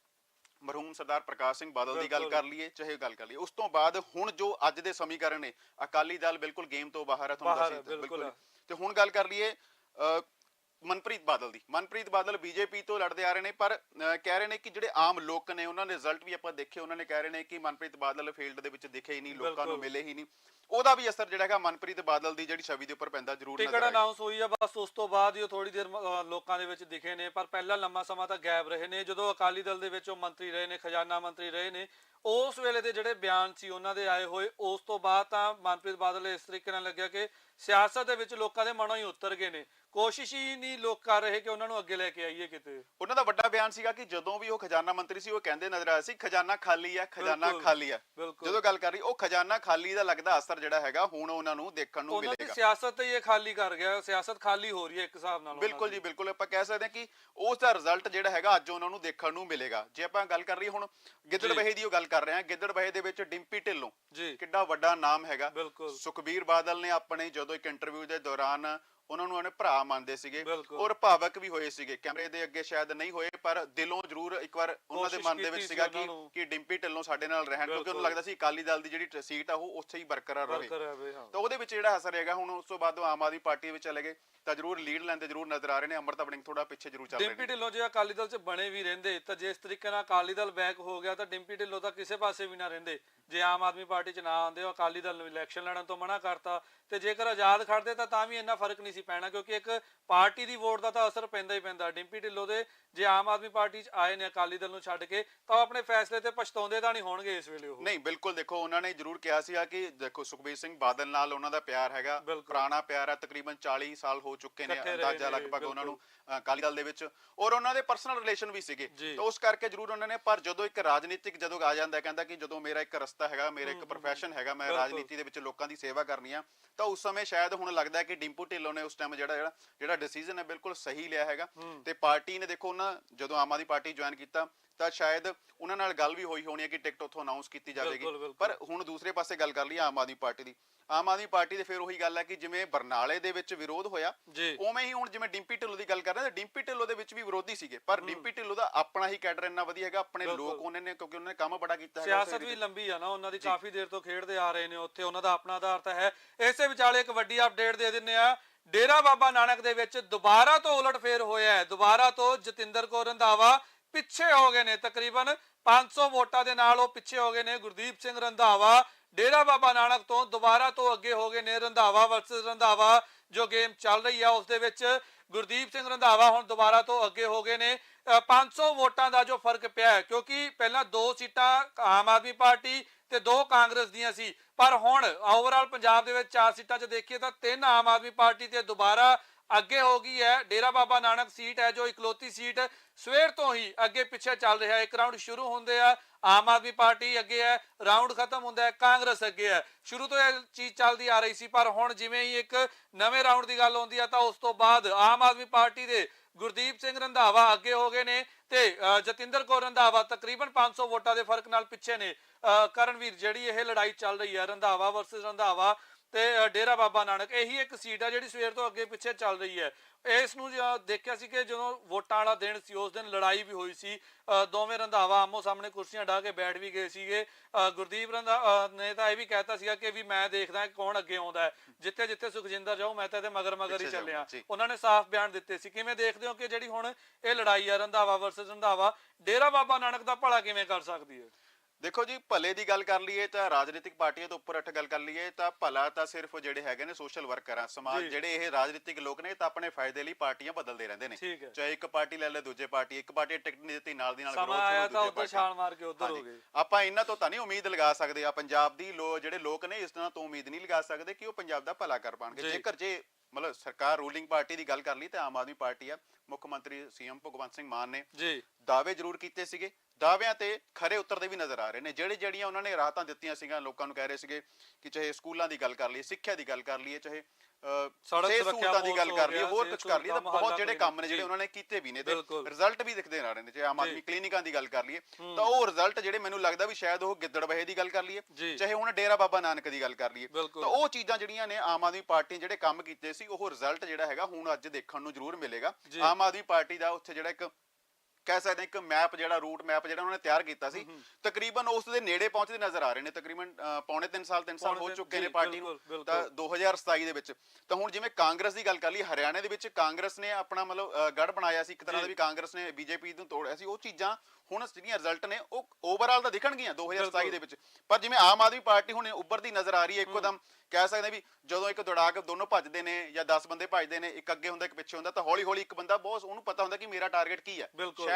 B: ਮਰਹੂਮ ਸਰਦਾਰ ਪ੍ਰਕਾਸ਼ ਸਿੰਘ ਬਾਦਲ ਦੀ ਗੱਲ। ਕਰ ਲਈਏ ਚਾਹੇ ਗੱਲ ਕਰ ਲਈਏ ਉਸ ਤੋਂ ਬਾਅਦ ਹੁਣ ਜੋ ਅੱਜ ਦੇ ਸਮੀਕਰਨ ਨੇ ਅਕਾਲੀ ਦਲ ਬਿਲਕੁਲ ਗੇਮ ਤੋਂ ਬਾਹਰ ਹੈ ਤੁਹਾਨੂੰ ਦੱਸ
A: ਬਿਲਕੁਲ।
B: ਤੇ ਹੁਣ ਗੱਲ ਕਰ ਲਈਏ ਅ, ਮਨਪ੍ਰੀਤ ਬਾਦਲ ਦੀ। ਮਨਪ੍ਰੀਤ ਬਾਦਲ ਬੀਜੇਪੀ ਤੋਂ ਲੜਦੇ ਆ ਰਹੇ ਨੇ ਪਰ ਕਹਿ ਰਹੇ ਨੇ ਕਿ ਜਿਹੜੇ ਆਮ ਲੋਕ ਨੇ ਉਹਨਾਂ ਦੇ ਰਿਜ਼ਲਟ ਵੀ ਆਪਾਂ ਦੇਖੇ ਉਹਨਾਂ ਨੇ ਕਹਿ ਰਹੇ ਨੇ ਕਿ ਮਨਪ੍ਰੀਤ ਬਾਦਲ ਫੀਲਡ ਦੇ ਵਿੱਚ ਦਿਖੇ ਹੀ ਨਹੀਂ ਲੋਕਾਂ ਨੂੰ। ਮਿਲੇ ਹੀ ਨਹੀਂ। ਉਹਦਾ ਵੀ ਅਸਰ ਜਿਹੜਾ ਹੈਗਾ ਮਨਪ੍ਰੀਤ ਬਾਦਲ ਦੀ ਜਿਹੜੀ ਛਵੀ ਦੇ ਉੱਪਰ ਪੈਂਦਾ ਜ਼ਰੂਰ
A: ਟਿਕਟ
B: ਨਜ਼ਰ ਆਏਗਾ।
A: ਅਨਾਉਂਸ ਹੋਈ ਆ ਬਸ ਉਸ ਤੋਂ ਬਾਅਦ ਹੀ ਉਹ ਥੋੜੀ ਦੇਰ ਲੋਕਾਂ ਦੇ ਵਿੱਚ ਦਿਖੇ ਨੇ ਪਰ ਪਹਿਲਾਂ ਲੰਮਾ ਸਮਾਂ ਤਾਂ ਗਾਇਬ ਰਹੇ ਨੇ। ਜਦੋਂ ਅਕਾਲੀ ਦਲ ਦੇ ਵਿੱਚ ਉਹ ਮੰਤਰੀ ਰਹੇ ਨੇ ਖਜ਼ਾਨਾ ਮੰਤਰੀ ਰਹੇ ਨੇ ਉਸ ਵੇਲੇ ਦੇ ਜਿਹੜੇ ਬਿਆਨ ਸੀ ਉਹਨਾਂ ਦੇ ਆਏ ਹੋਏ ਉਸ ਤੋਂ ਬਾਅਦ ਤਾਂ ਮਨਪ੍ਰੀਤ ਬਾਦਲ ਇਸ ਤਰੀਕੇ ਨਾਲ ਲੱਗਿਆ ਕਿ ਸਿਆਸਤ ਦੇ ਵਿੱਚ ਲੋਕਾਂ ਦੇ ਮਨੋਂ ਹੀ ਉਤਰ ਗਏ ਨੇ। ਕੋਸ਼ਿਸ਼ ਹੀ ਨਹੀਂ ਲੋਕ ਕਰ ਰਹੇ ਕਿ ਉਹਨਾਂ ਨੂੰ ਅੱਗੇ ਲੈ ਕੇ ਆਈਏ ਕਿਤੇ।
B: ਉਹਨਾਂ ਦਾ ਵੱਡਾ ਬਿਆਨ ਸੀਗਾ ਕਿ ਜਦੋਂ ਵੀ ਉਹ ਖਜ਼ਾਨਾ ਮੰਤਰੀ ਸੀ ਉਹ ਕਹਿੰਦੇ ਨਜ਼ਰ ਆਇਆ ਸੀ ਖਜ਼ਾਨਾ ਖਾਲੀ ਹੈ ਖਜ਼ਾਨਾ ਖਾਲੀ
A: ਬਿਲਕੁਲ।
B: ਜਦੋਂ ਗੱਲ ਕਰ ਰਹੀ ਉਹ ਖਜ਼ਾਨਾ ਖਾਲੀ ਦਾ ਲੱਗਦਾ ਅਸਰ ਜਿਹੜਾ ਹੈਗਾ ਹੁਣ ਉਹਨਾਂ ਨੂੰ ਦੇਖਣ ਨੂੰ
A: ਉਹਨਾਂ ਦੀ
B: ਮਿਲੇਗਾ।
A: ਸਿਆਸਤ ਹੀ ਇਹ ਖਾਲੀ ਕਰ ਗਿਆ ਸਿਆਸਤ ਖਾਲੀ ਹੋ ਰਹੀ ਹੈ ਇੱਕ ਹਿਸਾਬ ਨਾਲ
B: ਬਿਲਕੁਲ। ਜੀ ਬਿਲਕੁਲ। ਆਪਾਂ ਕਹਿ ਸਕਦੇ ਹਾਂ ਕਿ ਉਸ ਦਾ ਰਿਜ਼ਲਟ ਜਿਹੜਾ ਹੈਗਾ ਅੱਜ ਉਹਨਾਂ ਨੂੰ ਦੇਖਣ ਨੂੰ ਮਿਲੇਗਾ। ਜੇ ਆਪਾਂ ਗੱਲ ਕਰ ਰਹੀ ਹੁਣ ਗਿੱਦੜਬਹੇ ਦੀ ਉਹ ਗੱਲ ਕਰ ਰਹੇ ਹਾਂ। ਗਿੱਦੜਬਹੇ ਦੇ ਵਿੱਚ ਡਿੰਪੀ ਢਿੱਲੋਂ।
A: ਜੀ।
B: ਕਿੱਡਾ ਵੱਡਾ ਨਾਮ ਹੈਗਾ।
A: ਬਿਲਕੁਲ।
B: ਸੁਖਬੀਰ ਬਾਦਲ ਨੇ ਆਪਣੇ ਜਦੋਂ ਇੱਕ ਇੰਟਰਵਿਊ ਦੇ ਦੌਰਾਨ ਉਹਨਾਂ ਨੂੰ ਉਹਨੇ ਭਰਾ ਮੰਨਦੇ ਸੀਗੇ
A: ਬਿਲਕੁਲ।
B: ਔਰ ਭਾਵਕ ਵੀ ਹੋਏ ਸੀਗੇ। ਕੈਮਰੇ ਦੇ ਅੱਗੇ ਸ਼ਾਇਦ ਨਹੀਂ ਹੋਏ ਪਰ ਦਿਲੋਂ ਜ਼ਰੂਰ ਇੱਕ ਵਾਰ ਉਹਨਾਂ ਦੇ
A: ਕੋਸ਼ਿਸ਼
B: ਮਨ ਦੇ ਵਿੱਚ
A: ਸੀ
B: ਸੀਗਾ ਕਿ
A: ਉਹਨਾਂ ਨੂੰ।
B: ਕਿ ਡਿੰਪੀ ਢਿੱਲੋਂ ਸਾਡੇ ਨਾਲ ਰਹਿਣ ਕਿਉਂਕਿ ਉਹਨੂੰ
A: ਬਿਲਕੁਲ।
B: ਲੱਗਦਾ ਸੀ ਅਕਾਲੀ ਦਲ ਦੀ ਜਿਹੜੀ ਸੀਟ ਆ ਉਹ ਉੱਥੇ ਹੀ ਬਰਕਰਾਰ ਰਹੇ।
A: ਹਾਂ।
B: ਤਾਂ ਉਹਦੇ ਵਿੱਚ ਜਿਹੜਾ ਅਸਰ ਹੈਗਾ ਹੁਣ ਉਸ ਤੋਂ ਬਾਅਦ ਉਹ ਆਮ ਆਦਮੀ ਪਾਰਟੀ ਵਿੱਚ ਚਲੇ ਗਏ। ਤਾਂ ਜ਼ਰੂਰ ਲੀਡ ਲੈਂਦੇ ਜ਼ਰੂਰ ਨਜ਼ਰ ਆ ਰਹੇ ਨੇ। ਅਮਰਤਾ ਬੜਿੰਗ ਥੋੜਾ ਪਿੱਛੇ ਜ਼ਰੂਰ ਚੱਲ ਰਹੇ
A: ਡਿੰਪੀ
B: ਨੇ।
A: ਢਿੱਲੋਂ ਜੇ ਅਕਾਲੀ ਦਲ 'ਚ ਬਣੇ ਵੀ ਰਹਿੰਦੇ ਤਾਂ ਜਿਸ ਤਰੀਕੇ ਨਾਲ ਅਕਾਲੀ ਦਲ ਬੈਕ ਹੋ ਗਿਆ ਤਾਂ ਡਿੰਪੀ ਢਿੱਲੋਂ ਤਾਂ ਕਿਸੇ ਪਾਸੇ ਵੀ ਨਾ ਰਹਿੰਦੇ। ਜੇ ਆਮ ਆਦਮੀ ਪਾਰਟੀ 'ਚ ਨਾ ਆਉਂਦੇ ਉਹ ਅਕਾਲੀ ਦਲ ਨੂੰ ਇਲੈਕਸ਼ਨ ਲੜਨ ਤੋਂ ਮਨਾ ਕਰਤਾ ਤੇ ਜੇਕਰ ਆਜ਼ਾਦ ਖੜਦੇ ਤਾਂ ਤਾਂ ਵੀ ਇੰਨਾ ਫ਼ਰਕ ਨਹੀਂ ਸੀ ਪੈਣਾ ਕਿਉਂਕਿ ਇੱਕ ਪਾਰਟੀ ਦੀ ਵੋਟ ਦਾ ਤਾਂ ਅਸਰ ਪੈਂਦਾ ਹੀ ਪੈਂਦਾ। ਡਿੰਪੀ ਢਿੱਲੋਂ ਦੇ ਜੇ ਆਮ ਆਦਮੀ ਪਾਰਟੀ 'ਚ ਆਏ ਨੇ ਅਕਾਲੀ ਦਲ ਨੂੰ ਛੱਡ ਕੇ ਤਾਂ ਆਪਣੇ ਫੈਸਲੇ ਤੇ ਪਛਤਾਉਂਦੇ ਤਾਂ ਨਹੀਂ ਹੋਣਗੇ ਇਸ ਵੇਲੇ ਉਹ।
B: ਨਹੀਂ ਬਿਲਕੁਲ ਦੇਖੋ ਉਹਨਾਂ ਨੇ ਜ਼ਰੂਰ ਕਿਹਾ ਸੀਗਾ ਕਿ ਦੇਖੋ ਸੁਖਬੀਰ ਸਿੰਘ ਬਾਦਲ ਨਾਲ ਉਹਨਾਂ ਦਾ ਪਿਆਰ ਹੈਗਾ। ਪੁਰਾਣਾ ਪਿਆਰ ਹੈ ਤਕਰੀਬਨ 40 ਸਾਲ ਹੋ ਚੁੱਕੇ ਨੇ ਅੰਦਾਜ਼ਾ ਲਗਭਗ ਉਹਨਾਂ ਨੂੰ ਅਕਾਲੀ ਦਲ ਦੇ ਵਿੱਚ। ਔਰ ਉਹਨਾਂ ਦੇ ਪਰਸਨਲ ਰਿਲੇਸ਼ਨ ਵੀ ਸੀਗੇ। ਤਾਂ ਉਸ ਕਰਕੇ ਜ਼ਰੂਰ ਉਹਨਾਂ ਨੇ ਪਰ ਜਦੋਂ ਇੱਕ ਰਾਜਨੀਤਿਕ ਜਦੋਂ ਆ ਜਾਂਦਾ ਕਹਿੰਦਾ ਕਿ ਜਦੋਂ ਮੇਰਾ ਇੱਕ ਰਸਤਾ ਹੈਗਾ ਮੇਰਾ ਇੱਕ ਪ੍ਰੋਫੈਸ਼ਨ ਹੈਗਾ ਮੈਂ। ਰਾਜਨੀਤੀ ਦੇ ਵਿੱਚ ਲੋਕਾਂ ਦੀ ਸੇਵਾ ਕਰਨੀ ਆ ਤਾਂ ਉਸ ਸਮੇਂ ਸ਼ਾਇਦ ਹੁਣ ਲੱਗਦਾ ਕਿ ਡਿੰਪੂ ਢਿੱਲੋਂ ਨੇ ਉਸ ਟਾਈਮ ਜਿਹੜਾ ਜਿਹੜਾ ਜਿਹੜਾ ਡਿਸੀਜਨ ਹੈ ਬਿਲਕੁਲ ਸਹੀ ਲਿਆ ਹੈਗਾ। ਤੇ ਪਾਰਟੀ ਨੇ ਦੇਖੋ ਨਾ ਜਦੋਂ ਆਮ ਆਦਮੀ ਪਾਰਟੀ ਜੁਆਇਨ ਕੀਤਾ ਤਾਂ ਸ਼ਾਇਦ ਉਹਨਾਂ ਨਾਲ ਗੱਲ ਵੀ ਹੋਈ ਹੋਣੀ ਹੈ ਕਿ ਟਿਕਟ ਉੱਥੋਂ ਅਨਾਉਂਸ ਕੀਤੀ ਜਾਵੇਗੀ। ਪਰ ਹੁਣ ਦੂਸਰੇ ਪਾਸੇ ਗੱਲ ਕਰ ਲਈ ਆਮ ਆਦਮੀ ਪਾਰਟੀ ਦੀ। ਆਮ ਆਦਮੀ ਪਾਰਟੀ ਦੇ ਫਿਰ ਉਹੀ ਗੱਲ ਹੈ ਕਿ ਜਿਵੇਂ ਬਰਨਾਲੇ ਦੇ ਵਿੱਚ ਵਿਰੋਧ ਹੋਇਆ ਉਵੇਂ ਹੀ ਹੁਣ ਜਿਵੇਂ ਡਿੰਪੀ ਢਿੱਲੋਂ ਦੀ ਗੱਲ ਕਰ ਰਹੇ ਤਾਂ ਡਿੰਪੀ ਢਿੱਲੋਂ ਦੇ ਵਿੱਚ ਵੀ ਵਿਰੋਧੀ ਸੀਗੇ। ਪਰ ਡਿੰਪੀ ਢਿੱਲੋਂ ਦਾ ਆਪਣਾ ਹੀ ਕੈਡਰ ਇੰਨਾ ਵਧੀਆ ਹੈਗਾ ਆਪਣੇ। ਲੋਕ ਉਹਨੇ ਨੇ ਕਿਉਂਕਿ ਉਹਨੇ ਕੰਮ ਬੜਾ ਕੀਤਾ ਹੈਗਾ
A: ਸਿਆਸਤ ਵੀ ਲੰਬੀ ਆ ਨਾ ਉਹਨਾਂ ਦੀ ਕਾਫੀ ਦੇਰ ਤੋਂ ਖੇਡਦੇ ਆ ਰਹੇ ਨੇ ਉੱਥੇ ਉਹਨਾਂ ਦਾ ਆਪਣਾ ਆਧਾਰ ਤਾਂ ਹੈ। ਇਸੇ ਵਿਚਾਲੇ ਇੱਕ ਵੱਡੀ ਅਪਡੇਟ ਦੇ ਦਿੰਨੇ ਆ ਡੇਰਾ ਬਾਬਾ ਨਾਨਕ ਦੇ ਵਿੱਚ ਦੁਬਾਰਾ ਤੋਂ ਉਲਟ ਫੇਰ ਹੋਇਆ ਹੈ। ਦੁਬਾਰਾ ਤੋਂ ਜਤਿੰਦਰ ਕੌਰ ਰੰਧਾਵਾ ਪਿੱਛੇ ਹੋ ਗਏ ਨੇ। ਤਕਰੀਬਨ 500 ਵੋਟਾਂ ਦੇ ਨਾਲ ਉਹ ਪਿੱਛੇ ਹੋ ਗਏ ਨੇ। ਗੁਰਦੀਪ ਸਿੰਘ ਰੰਧਾਵਾ ਡੇਰਾ ਬਾਬਾ ਨਾਨਕ ਤੋਂ ਦੁਬਾਰਾ ਤੋਂ ਅੱਗੇ ਹੋ ਗਏ ਨੇ। ਰੰਧਾਵਾ ਵਰਸਸ ਰੰਧਾਵਾ ਜੋ ਗੇਮ ਚੱਲ ਰਹੀ ਆ ਉਸ ਦੇ ਵਿੱਚ ਗੁਰਦੀਪ ਸਿੰਘ ਰੰਧਾਵਾ ਹੁਣ ਦੁਬਾਰਾ ਤੋਂ ਅੱਗੇ ਹੋ ਗਏ ਨੇ। ਅ, 500 ਵੋਟਾਂ ਦਾ ਜੋ ਫ਼ਰਕ ਪਿਆ ਹੈ ਕਿਉਂਕਿ ਪਹਿਲਾਂ ਦੋ ਸੀਟਾਂ ਆਮ ਆਦਮੀ ਪਾਰਟੀ ਤੇ ਦੋ ਕਾਂਗਰਸ ਦੀਆਂ ਸੀ। ਪਰ ਹੁਣ ਓਵਰਆਲ ਪੰਜਾਬ ਦੇ ਵਿੱਚ ਚਾਰ ਸੀਟਾਂ 'ਚ ਦੇਖੀਏ ਤਾਂ ਤਿੰਨ ਆਮ ਆਦਮੀ ਪਾਰਟੀ ਤੇ ਦੁਬਾਰਾ ਅੱਗੇ ਹੋ ਗਈ ਹੈ। ਡੇਰਾ ਬਾਬਾ ਨਾਨਕ ਸੀਟ ਹੈ, ਜੋ ਇਕਲੌਤੀ ਸੀਟ ਸਵੇਰ ਤੋਂ ਹੀ ਅੱਗੇ ਪਿੱਛੇ ਚੱਲ ਰਿਹਾ ਹੈ। ਇੱਕ ਰਾਊਂਡ ਸ਼ੁਰੂ ਹੁੰਦੇ ਆ, ਆਮ ਆਦਮੀ ਪਾਰਟੀ ਅੱਗੇ ਹੈ ਰਾਊਂਡ ਖਤਮ ਹੁੰਦਾ ਹੈ, ਕਾਂਗਰਸ ਅੱਗੇ ਹੈ। ਸ਼ੁਰੂ ਤੋਂ ਇਹ ਚੀਜ਼ ਚੱਲਦੀ ਆ ਰਹੀ ਸੀ, ਪਰ ਹੁਣ ਜਿਵੇਂ ਹੀ ਇੱਕ ਨਵੇਂ ਰਾਊਂਡ ਦੀ ਗੱਲ ਆਉਂਦੀ ਆ ਤਾਂ ਉਸ ਤੋਂ ਬਾਅਦ ਆਮ ਆਦਮੀ ਪਾਰਟੀ ਦੇ ਗੁਰਦੀਪ ਸਿੰਘ ਰੰਧਾਵਾ ਅੱਗੇ ਹੋ ਗਏ ਨੇ ਤੇ ਜਤਿੰਦਰ ਕੌਰ ਰੰਧਾਵਾ ਤਕਰੀਬਨ 500 ਵੋਟਾਂ ਦੇ ਫ਼ਰਕ ਨਾਲ ਪਿੱਛੇ ਨੇ। ਕਰਨਵੀਰ ਜਿਹੜੀ ਇਹ ਲੜਾਈ ਚੱਲ ਰਹੀ ਹੈ ਰੰਧਾਵਾ ਵਰਸਸ ਰੰਧਾਵਾ ਤੇ ਡੇਰਾ ਬਾਬਾ ਨਾਨਕ ਇਹੀ ਇੱਕ ਸੀਟ ਆ ਜਿਹੜੀ ਸਵੇਰ ਤੋਂ ਅੱਗੇ ਪਿੱਛੇ ਚੱਲ ਰਹੀ ਹੈ। ਇਸ ਨੂੰ ਜ- ਦੇਖਿਆ ਸੀ ਕਿ ਜਦੋਂ ਵੋਟਾਂ ਵਾਲਾ ਦਿਨ ਸੀ ਉਸ ਦਿਨ ਲੜਾਈ ਵੀ ਹੋਈ ਸੀ। ਦੋਵੇਂ ਰੰਧਾਵਾ ਆਮੋ ਸਾਹਮਣੇ ਕੁਰਸੀਆਂ ਢਾ ਕੇ ਬੈਠ ਵੀ ਗਏ ਸੀਗੇ। ਗੁਰਦੀਪ ਰੰਧਾ ਨੇ ਤਾਂ ਇਹ ਵੀ ਕਹਿਤਾ ਸੀਗਾ ਕਿ ਵੀ ਮੈਂ ਦੇਖਦਾ ਕਿ ਕੌਣ ਅੱਗੇ ਆਉਂਦਾ ਹੈ। ਜਿੱਥੇ ਜਿੱਥੇ ਸੁਖਜਿੰਦਰ ਜਾਊ ਮੈਂ ਤਾਂ ਇਹਦੇ ਮਗਰ ਮਗਰ ਹੀ ਚੱਲਿਆ। ਉਹਨਾਂ ਨੇ ਸਾਫ਼ ਬਿਆਨ ਦਿੱਤੇ ਸੀ। ਕਿਵੇਂ ਦੇਖਦੇ ਹੋ ਕਿ ਜਿਹੜੀ ਹੁਣ ਇਹ ਲੜਾਈ ਆ ਰੰਧਾਵਾ ਵਰਸਸ ਰੰਧਾਵਾ ਡੇਰਾ ਬਾਬਾ ਨਾਨਕ ਦਾ ਭਲਾ ਕਿਵੇਂ ਕਰ ਸਕਦੀ ਹੈ?
B: ਦੇਖੋ ਜੀ ਭਲੇ ਦੀ ਗੱਲ ਕਰ ਲਈਏ ਤਾਂ ਰਾਜਨੀਤਿਕ ਪਾਰਟੀਆਂ ਤੋਂ ਉੱਪਰ ਉੱਠ ਗੱਲ ਕਰ ਲਈਏ ਤਾਂ ਭਲਾ ਤਾਂ ਸਿਰਫ ਜਿਹੜੇ ਹੈਗੇ ਨੇ ਸੋਸ਼ਲ ਵਰਕਰ ਆ ਸਮਾਜ। ਜਿਹੜੇ ਇਹ ਰਾਜਨੀਤਿਕ ਲੋਕ ਨੇ ਤਾਂ ਆਪਣੇ ਫਾਇਦੇ ਲਈ ਪਾਰਟੀਆਂ ਬਦਲਦੇ ਰਹਿੰਦੇ ਨੇ। ਚਾਹੇ ਇੱਕ ਪਾਰਟੀ ਲੈ ਲੈ ਦੂਜੇ ਪਾਰਟੀ ਇੱਕ ਪਾਰਟੀ ਟਿਕਟ ਨਹੀਂ ਦਿੱਤੀ ਨਾਲ ਦੀ ਨਾਲ
A: ਸਮਾਂ ਆਇਆ ਤਾਂ ਉੱਧਰ। ਛਾਲ ਮਾਰ ਕੇ ਉੱਧਰ ਹੋ। ਗਏ
B: ਆਪਾਂ ਇਹਨਾਂ ਤੋਂ ਤਾਂ ਨਹੀਂ ਉਮੀਦ ਲਗਾ ਸਕਦੇ ਆ ਪੰਜਾਬ ਦੀ ਲੋ ਜਿਹੜੇ ਲੋਕ ਨੇ ਇਸ ਤਰ੍ਹਾਂ ਤੋਂ ਉਮੀਦ ਨਹੀਂ ਲਗਾ ਸਕਦੇ ਕਿ ਉਹ ਪੰਜਾਬ ਦਾ ਭਲਾ ਕਰ ਪਾਣਗੇ। ਜੇਕਰ ਜੇ ਮਤਲਬ ਸਰਕਾਰ ਰੂਲਿੰਗ ਪਾਰਟੀ ਦੀ ਗੱਲ ਕਰ ਲਈ ਤਾਂ ਆਮ ਆਦਮੀ ਪਾਰਟੀ ਆ ਮੁੱਖ ਮੰਤਰੀ ਸੀਐਮ ਭਗਵੰਤ ਸਿੰਘ ਮਾਨ ਨੇ
A: ਜੀ
B: ਦਾਅਵੇ ਜ਼ਰੂਰ ਕੀਤੇ ਸੀਗੇ ਦਾਅਵਿਆਂ ਤੇ ਖਰੇ ਉਤਰਦੇ ਵੀ ਨਜ਼ਰ ਆ ਰਹੇ ਨੇ ਜਿਹੜੇ ਜਿਹੜੀਆਂ ਉਹਨਾਂ ਨੇ ਰਾਹਤਾਂ ਦਿੱਤੀਆਂ ਸੀਗੀਆਂ ਲੋਕਾਂ ਨੂੰ ਕਹਿ ਰਹੇ ਸੀਗੇ ਕਿ ਚਾਹੇ ਸਕੂਲਾਂ ਦੀ ਗੱਲ ਕਰ ਲਈਏ ਸਿੱਖਿਆ ਦੀ ਗੱਲ ਕਰ ਲਈਏ ਚਾਹੇ
A: ਸੜਕ ਸੁਰੱਖਿਆ
B: ਦੀ ਗੱਲ ਕਰ ਲਈਏ ਹੋਰ ਕੁਝ ਕਰ ਲਈਏ ਤਾਂ ਬਹੁਤ ਜਿਹੜੇ ਕੰਮ ਨੇ ਜਿਹੜੇ। ਉਹਨਾਂ ਨੇ ਕੀਤੇ ਵੀ ਨੇ ਤੇ। ਰਿਜ਼ਲਟ ਵੀ ਦਿਖਦੇ ਆ ਰਹੇ ਨੇ ਜੇ ਆਮ। ਆਦਮੀ ਕਲੀਨਿਕਾਂ ਦੀ ਗੱਲ ਕਰ ਲਈਏ ਤਾਂ ਉਹ ਰਿਜ਼ਲਟ ਜਿਹੜੇ ਮੈਨੂੰ ਲੱਗਦਾ ਵੀ ਸ਼ਾਇਦ ਉਹ ਗਿੱਦੜਬਹੇ ਦੀ ਗੱਲ ਕਰ ਲਈਏ। ਚਾਹੇ ਹੁਣ ਡੇਰਾ ਬਾਬਾ ਨਾਨਕ ਦੀ ਗੱਲ ਕਰ ਲਈਏ। ਤਾਂ ਉਹ ਚੀਜ਼ਾਂ ਜਿਹੜੀਆਂ ਨੇ ਆਮ ਆਦਮੀ ਪਾਰਟੀ ਨੇ ਜਿਹੜੇ ਕੰਮ ਕੀਤੇ ਸੀ ਉਹ ਰਿਜ਼ਲਟ ਜਿਹੜਾ ਹੈਗਾ ਹੁਣ ਅੱਜ ਦੇਖਣ ਨੂੰ ਜ਼ਰੂਰ ਮਿਲੇਗਾ। ਆਮ ਆਦਮੀ ਪਾਰਟੀ ਦਾ ਉੱਥੇ ਜਿਹੜਾ ਇੱਕ ਕਹਿ ਸਕਦੇ ਹਾਂ ਇੱਕ ਮੈਪ ਜਿਹੜਾ ਰੂਟ ਮੈਪ ਜਿਹੜਾ ਉਹਨਾਂ ਨੇ ਤਿਆਰ ਕੀਤਾ ਸੀ ਤਕਰੀਬਨ ਉਸ ਦੇ ਨੇੜੇ ਪਹੁੰਚਦੇ ਨਜ਼ਰ ਆ ਰਹੇ ਨੇ ਤਕਰੀਬਨ ਪੌਣੇ 3 ਸਾਲ 3 ਸਾਲ ਹੋ ਚੁੱਕੇ ਨੇ ਪਾਰਟੀ ਨੂੰ ਤਾਂ
A: ਬਿਲਕੁਲ।
B: 2027 ਦੇ ਵਿੱਚ ਤਾਂ ਹੁਣ ਜਿਵੇਂ ਕਾਂਗਰਸ ਦੀ ਗੱਲ ਕਰ ਲਈ ਹਰਿਆਣਾ ਦੇ ਵਿੱਚ ਕਾਂਗਰਸ ਨੇ ਆਪਣਾ ਮਤਲਬ ਗੜ ਬਣਾਇਆ ਸੀ ਇੱਕ ਤਰ੍ਹਾਂ ਦਾ। ਵੀ ਕਾਂਗਰਸ ਨੇ ਬੀਜੇਪੀ ਨੂੰ ਤੋੜਿਆ ਸੀ ਉਹ ਚੀਜ਼ਾਂ ਹੁਣ ਜਿਹੜੀਆਂ ਰਿਜ਼ਲਟ ਨੇ ਉਹ ਓਵਰਆਲ ਤਾਂ ਦਿਖਣਗੀਆਂ 2027 ਦੇ ਵਿੱਚ ਪਰ ਜਿਵੇਂ ਆਮ ਆਦਮੀ ਪਾਰਟੀ ਹੁਣ ਉੱਭਰਦੀ ਨਜ਼ਰ ਆ ਰਹੀ ਹੈ ਇੱਕੋਦਮ ਕਹਿ ਸਕਦੇ ਵੀ ਜਦੋਂ ਇੱਕ ਦੌੜਾਕ ਦੋਨੋਂ ਭੱਜਦੇ ਨੇ ਜਾਂ 10 ਬੰਦੇ ਭੱਜਦੇ ਨੇ ਇੱਕ ਅੱਗੇ ਹੁੰਦਾ ਇੱਕ ਪਿੱਛੇ ਹੁੰਦਾ ਤਾਂ ਹੌਲੀ ਹੌਲੀ ਇੱਕ ਬੰਦਾ ਬਹੁਤ ਉਹਨੂੰ ਪਤਾ ਹੁੰਦਾ ਕਿ ਮੇਰਾ ਟਾਰਗੇਟ ਕੀ ਹੈ।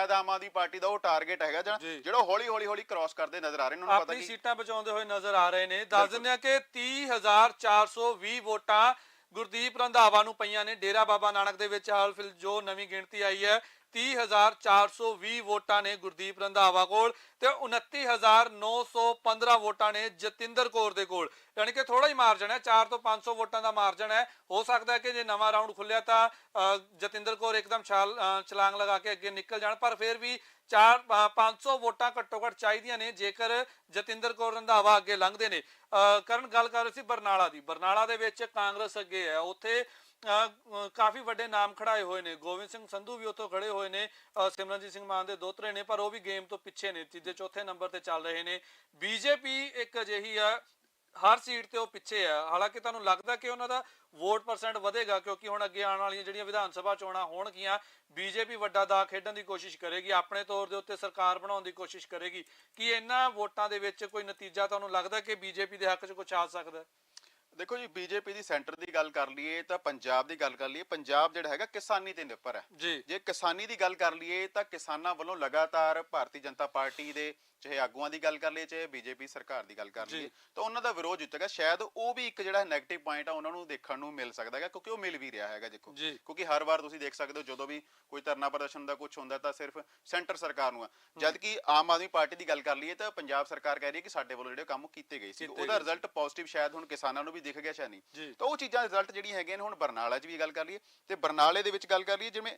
B: ਸ਼ਾਇਦ ਆਮ ਆਦਮੀ ਪਾਰਟੀ ਦਾ ਉਹ ਟਾਰਗੇਟ ਹੈਗਾ ਜਿਹੜਾ
A: ਜੀ।
B: ਜਿਹੜਾ ਹੌਲੀ ਹੌਲੀ ਹੌਲੀ ਕ੍ਰਾਸ ਕਰਦੇ ਨਜ਼ਰ ਆ ਰਹੇ ਨੇ ਉਹਨਾਂ ਨੂੰ ਪਤਾ
A: ਆਪਣੀ
B: ਕਿ
A: ਸੀਟਾਂ ਬਚਾਉਂਦੇ ਹੋਏ ਨਜ਼ਰ ਆ ਰਹੇ ਨੇ। ਦੱਸ ਦਿੰਦੇ ਆ ਕਿ 30420 ਵੋਟਾਂ ਗੁਰਦੀਪ ਰੰਧਾਵਾ ਨੂੰ ਪਈਆਂ ਨੇ। ਡੇਰਾ ਬਾਬਾ ਨਾਨਕ ਦੇ ਵਿੱਚ ਹਾਲ ਫਿਲ ਜੋ ਨਵੀਂ ਗਿਣਤੀ ਆਈ ਹੈ 30420 ਵੋਟਾਂ ਨੇ ਗੁਰਦੀਪ ਰੰਧਾਵਾ ਕੋਲ ਤੇ 29915 ਵੋਟਾਂ ਨੇ ਜਤਿੰਦਰ ਕੌਰ ਦੇ ਕੋਲ। ਯਾਨੀ ਕਿ ਥੋੜਾ ਹੀ ਮਾਰਜਨ ਹੈ 4 ਤੋਂ 500 ਵੋਟਾਂ ਦਾ ਮਾਰਜਨ ਹੈ। ਹੋ ਸਕਦਾ ਹੈ ਕਿ ਜੇ ਨਵਾਂ ਰਾਉਂਡ ਖੁੱਲਿਆ ਤਾਂ ਅ, ਜਤਿੰਦਰ ਕੌਰ ਇੱਕਦਮ ਛਾਲ ਛਲਾਂਗ ਲਗਾ ਕੇ ਅੱਗੇ ਨਿਕਲ ਜਾਣ ਪਰ ਫਿਰ ਵੀ 4 500 ਵੋਟਾਂ ਘੱਟੋ ਘੱਟ ਚਾਹੀਦੀਆਂ ਨੇ ਜੇਕਰ ਜਤਿੰਦਰ ਕੌਰ ਰੰਧਾਵਾ ਅੱਗੇ ਲੰਘਦੇ ਨੇ। ਅ, ਕਰਨ ਗੱਲ ਕਰ ਰਹੇ ਸੀ ਬਰਨਾਲਾ ਦੀ। ਬਰਨਾਲਾ ਦੇ ਵਿੱਚ ਕਾਂਗਰਸ ਅੱਗੇ ਹੈ। ਉੱਥੇ ਕਾਫੀ ਵੱਡੇ ਨਾਮ ਖੜਾਏ ਹੋਏ ਨੇ। ਗੋਬਿੰਦ ਸਿੰਘ ਸੰਧੂ ਵੀ ਉੱਥੋਂ ਖੜੇ ਹੋਏ ਨੇ। ਸਿਮਰਨਜੀਤ ਸਿੰਘ ਮਾਨ ਦੇ ਦੋਤਰੇ ਨੇ, ਪਰ ਉਹ ਵੀ ਗੇਮ ਤੋਂ ਪਿੱਛੇ ਨੇ। ਤੀਜੇ, ਚੌਥੇ ਨੰਬਰ ਤੇ ਚੱਲ ਰਹੇ ਨੇ। ਬੀਜੇਪੀ ਇੱਕ ਅਜਿਹੀ ਆ, ਹਰ ਸੀਟ ਤੇ ਉਹ ਪਿੱਛੇ ਆ। ਹਾਲਾਂਕਿ ਤੁਹਾਨੂੰ ਲੱਗਦਾ ਕਿ ਉਹਨਾਂ ਦਾ ਵੋਟ ਪਰਸੈਂਟ ਵਧੇਗਾ, ਕਿਉਂਕਿ ਹੁਣ ਅੱਗੇ ਆਉਣ ਵਾਲੀਆਂ ਜਿਹੜੀਆਂ ਵਿਧਾਨ ਸਭਾ ਚੋਣਾਂ ਹੋਣਗੀਆਂ, ਬੀਜੇਪੀ ਵੱਡਾ ਦਾ ਖੇਡਣ ਦੀ ਕੋਸ਼ਿਸ਼ ਕਰੇਗੀ, ਆਪਣੇ ਤੌਰ ਦੇ ਉੱਤੇ ਸਰਕਾਰ ਬਣਾਉਣ ਦੀ ਕੋਸ਼ਿਸ਼ ਕਰੇਗੀ। ਕਿ ਇਹਨਾਂ ਵੋਟਾਂ ਦੇ ਵਿੱਚ ਕੋਈ ਨਤੀਜਾ ਤੁਹਾਨੂੰ ਲੱਗਦਾ ਕਿ ਬੀਜੇਪੀ ਦੇ ਹੱਕ 'ਚ ਕੁਝ ਆ ਸਕਦਾ? ਹੈ?
B: ਦੇਖੋ ਜੀ ਬੀਜੇਪੀ ਦੀ ਸੈਂਟਰ ਦੀ ਗੱਲ ਕਰ ਲਈਏ ਤਾਂ ਪੰਜਾਬ ਦੀ ਗੱਲ ਕਰ ਲਈਏ ਪੰਜਾਬ ਜਿਹੜਾ ਹੈਗਾ ਕਿਸਾਨੀ ਤੇ ਨਿਰਭਰ ਹੈ।
A: ਜੀ।
B: ਜੇ ਕਿਸਾਨੀ ਦੀ ਗੱਲ ਕਰ ਲਈਏ ਤਾਂ ਕਿਸਾਨਾਂ ਵੱਲੋਂ ਲਗਾਤਾਰ ਭਾਰਤੀ ਜਨਤਾ ਪਾਰਟੀ ਦੇ ਚਾਹੇ ਆਗੂਆਂ ਦੀ ਗੱਲ ਕਰ ਲਈਏ ਚਾਹੇ ਬੀਜੇਪੀ ਸਰਕਾਰ ਦੀ ਗੱਲ ਕਰ। ਲਈਏ ਤਾਂ ਉਹਨਾਂ ਦਾ ਵਿਰੋਧ ਜਿੱਤੇਗਾ ਸ਼ਾਇਦ ਉਹ ਵੀ ਇੱਕ ਜਿਹੜਾ ਨੈਗੇਟਿਵ ਪੁਆਇੰਟ ਆ ਉਹਨਾਂ ਨੂੰ ਦੇਖਣ ਨੂੰ ਮਿਲ ਸਕਦਾ ਹੈਗਾ ਕਿਉਂਕਿ ਉਹ ਮਿਲ ਵੀ ਰਿਹਾ ਹੈਗਾ ਦੇਖੋ। ਕਿਉਂਕਿ ਹਰ ਵਾਰ ਤੁਸੀਂ ਦੇਖ ਸਕਦੇ ਹੋ ਜਦੋਂ ਵੀ ਕੋਈ ਧਰਨਾ ਪ੍ਰਦਰਸ਼ਨ ਦਾ ਕੁਝ ਹੁੰਦਾ ਤਾਂ ਸਿਰਫ ਸੈਂਟਰ ਸਰਕਾਰ ਨੂੰ ਆ। ਜਦ ਕਿ ਆਮ ਆਦਮੀ ਪਾਰਟੀ ਦੀ ਗੱਲ ਕਰ ਲਈਏ ਤਾਂ ਪੰਜਾਬ ਸਰਕਾਰ ਕਹਿ ਰਹੀ ਹੈ ਕਿ ਸਾਡੇ ਵੱਲੋਂ ਜਿਹੜੇ ਕੰਮ ਕੀਤੇ ਗਏ ਸੀ। ਉਹਦਾ ਰਿਜ਼ਲਟ ਪੋਜ਼ਿਟਿਵ ਸ਼ਾਇਦ ਹੁਣ ਕਿਸਾਨਾਂ ਨੂੰ ਵੀ ਦਿਖ ਗਿਆ ਸ਼ਾਇਦ ਨਹੀਂ। ਤਾਂ ਉਹ ਚੀਜ਼ਾਂ ਰਿਜ਼ਲਟ ਜਿਹੜੀਆਂ ਹੈਗੀਆਂ ਨੇ ਹੁਣ ਬਰਨਾਲਾ 'ਚ ਵੀ ਗੱਲ ਕਰ ਲਈਏ। ਤੇ ਬਰਨਾਲੇ ਦੇ ਵਿੱਚ ਗੱਲ ਕਰ ਲਈਏ ਜਿਵੇਂ